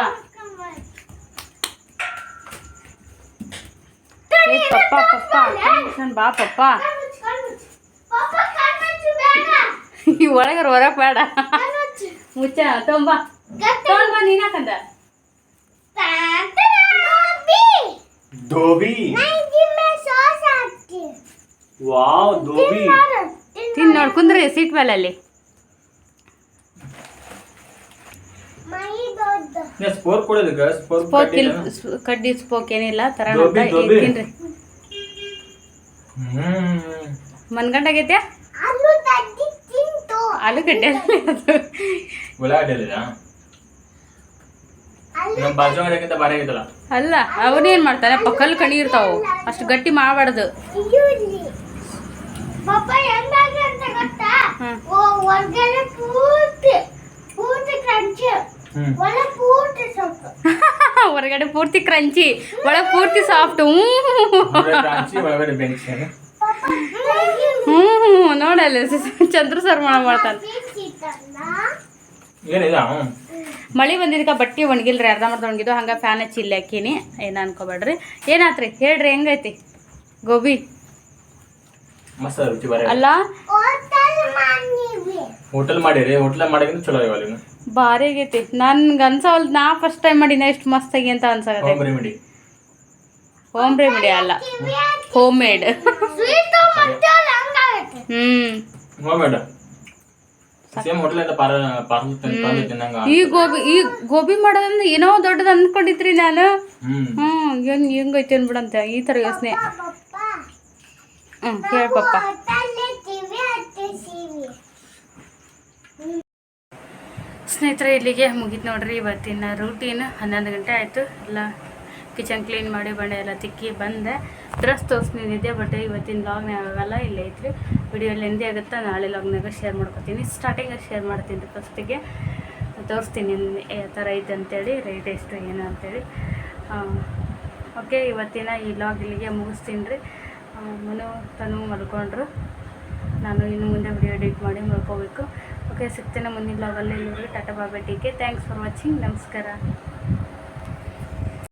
ಪಪ್ಪ ಪಪ್ಪ ಕಣ್ಣ್ ಬಾ ಪಪ್ಪ ಪಾಪ ಕಣ್ಣು ಬೇಡ ಈ ಒಳಗರ ಹೊರ ಬೇಡ. ಮುಚ್ಚ ತೊಂಬ. ನೀನಾಕಂದ ವಾವ್ ತಿನ್ ನೋಡ್ ಕುಂದ್ರಿ ಸೀಟ್ ಮೇಲೆ ಅಲ್ಲಿ ಮೈ ದೊಡ್ಡ. ಸ್ಪೋರ್ ಕೊಡೋದಕ್ಕೆ? ಸ್ಪೋರ್ ಸ್ಪೋಕ್ ಇಲ್ ಕಡ್ಡಿ ಸ್ಪೋಕ್ ಏನಿಲ್ಲ ತರ ತಿನ್ರಿ. ಮನ್ಗಂಡಾಗೈತೆ ಆಲೂಗಡ್ಡೆ ಅದು. ಉಳ್ಳಾಗಡ್ಡಿ ನಮ್ಮ ಬಾಜು ಅಲ್ಲ ಅವನೇನ್ ಮಾಡ್ತಾನೆ? ಪಕ್ಕಲ್ ಕಣಿ ಇರ್ತಾವು. ಅಷ್ಟು ಗಟ್ಟಿ ಮಾಡಬಾರ್ದು. ಇಲ್ಲಿ. ಪಾಪ ಹೆಂಗಾಗಿ ಅಂತ ಗೊತ್ತಾ? ಓ ಹೊರ್ಗಡೆ ಪೂರ್ತಿ ಪೂರ್ತಿ ಕ್ರಂಚ್. ಹ್ಮ್. ಪೂರ್ತಿ ಸ್ವಲ್ಪ ಹೊರಗಡೆ ಪೂರ್ತಿ ಕ್ರಂಚಿ ಒಳಗೆ ಪೂರ್ತಿ ಸಾಫ್ಟ್. ಹ್ಞೂ ಹ್ಞೂ ಹ್ಞೂ ನೋಡಲ್ಲ ಚಂದ್ರ ಸರ್ಮಣ ಮಾಡ್ತಾನೆ. ಏನಿಲ್ಲ ಮಳೆ ಬಂದಿದ್ಕ ಬಟ್ಟೆ ಒಣಗಿಲ್ರಿ ಅರ್ಧಂಬರ್ಧ ಒಣಗಿದ್ದು ಹಂಗೆ ಫ್ಯಾನ್ ಹಚ್ಚಿ ಇಲ್ಲಿ ಹಾಕೀನಿ. ಏನು ಅನ್ಕೋಬೇಡ್ರಿ. ಏನಾತ್ರಿ? ಹೇಳ್ರಿ ಹೆಂಗೈತಿ? ಗೋಬಿ? ಬಾರಿ ಅಲ್ಲ? ಹೋಟೆಲ್ ಮಾಡಿರಿ ಹೋಟೆಲ್ ಮಾಡಿದ್ರೆ ಚಲೋ ಇವಾಗ ಭಾರಿ ಆಗೈತಿ. ನನ್ಗೆ ಅನ್ಸವಲ್ ನಾ ಫಸ್ಟ್ ಟೈಮ್ ಮಾಡಿನ ಎಷ್ಟು ಮಸ್ತ್ ಆಗಿ ಅಂತ ಅನ್ಸಾಗತ್ತೆ. ಹೋಮ್ ರೆಮಿಡಿ ಅಲ್ಲ. ಹೋಮ್. ಮೇಡ್ ಈ ಗೋಬಿ ಈ ಗೋಬಿ ಮಾಡೋದಂದ್ರೆ ಏನೋ ದೊಡ್ಡದು ಅಂದ್ಕೊಂಡಿದ್ರಿ ನಾನು? ಹ್ಮ್. ಹೆಂಗ್ ಹೆಂಗೈತಿ ಅನ್ಬಿಡಂತೆ? ಈ ತರ ಯೋಚನೆ. ಹ್ಮ್ ಹ್ಞೂ ಹೇಳಿ ಪಪ್ಪ. ಹೋಟೆಲ್ ಸ್ನೇಹಿತರೆ ಇಲ್ಲಿಗೆ ಮುಗೀತು ನೋಡ್ರಿ. ಇವತ್ತಿನ ರೂಟೀನ್ ಹನ್ನೊಂದು ಗಂಟೆ ಆಯಿತು. ಎಲ್ಲ ಕಿಚನ್ ಕ್ಲೀನ್ ಮಾಡಿ ಬಂಡೆ ಎಲ್ಲ ತಿಕ್ಕಿ ಬಂದೆ. ಡ್ರೆಸ್ ತೋರಿಸ್ನಿದ್ದೆ ಬಟ್ ಇವತ್ತಿನ ಲಾಗ್ನ ಯಾವಾಗಲ್ಲ ಇಲ್ಲೇ ಐತ್ರಿ ವಿಡಿಯೋ ಲೆಂದಿ ಆಗುತ್ತಾ ನಾಳೆ ಲಾಗ್ನಾಗ ಶೇರ್ ಮಾಡ್ಕೊತೀನಿ. ಸ್ಟಾರ್ಟಿಂಗಾಗ ಶೇರ್ ಮಾಡ್ತೀನಿ ಫಸ್ಟಿಗೆ ತೋರಿಸ್ತೀನಿ ಯಾವ ಥರ ಇದೆ ಅಂತೇಳಿ ರೇಟ್ ಎಷ್ಟು, ಏನು ಅಂತೇಳಿ. ಓಕೆ ಇವತ್ತಿನ ಈ ಲಾಗ್ ಇಲ್ಲಿಗೆ ಮುಗಿಸ್ತೀನಿ ರೀ. ಮನು ತನು ಮಲ್ಕೊಂಡ್ರು. ನಾನು ಇನ್ನು ಮುಂದೆ ವಿಡಿಯೋ ಎಡಿಟ್ ಮಾಡಿ ಮಲ್ಕೋಬೇಕು. ಓಕೆ ಸಿಗ್ತೇನೆ ಮುಂದಿನ ಲಾಗಲ್ಲಿ ಇಲ್ಲಿವರೆಗೆ ಟಾಟಾ ಬಾಬಾ ಟೀಕೆ. ಥ್ಯಾಂಕ್ಸ್ ಫಾರ್ ವಾಚಿಂಗ್ ನಮಸ್ಕಾರ.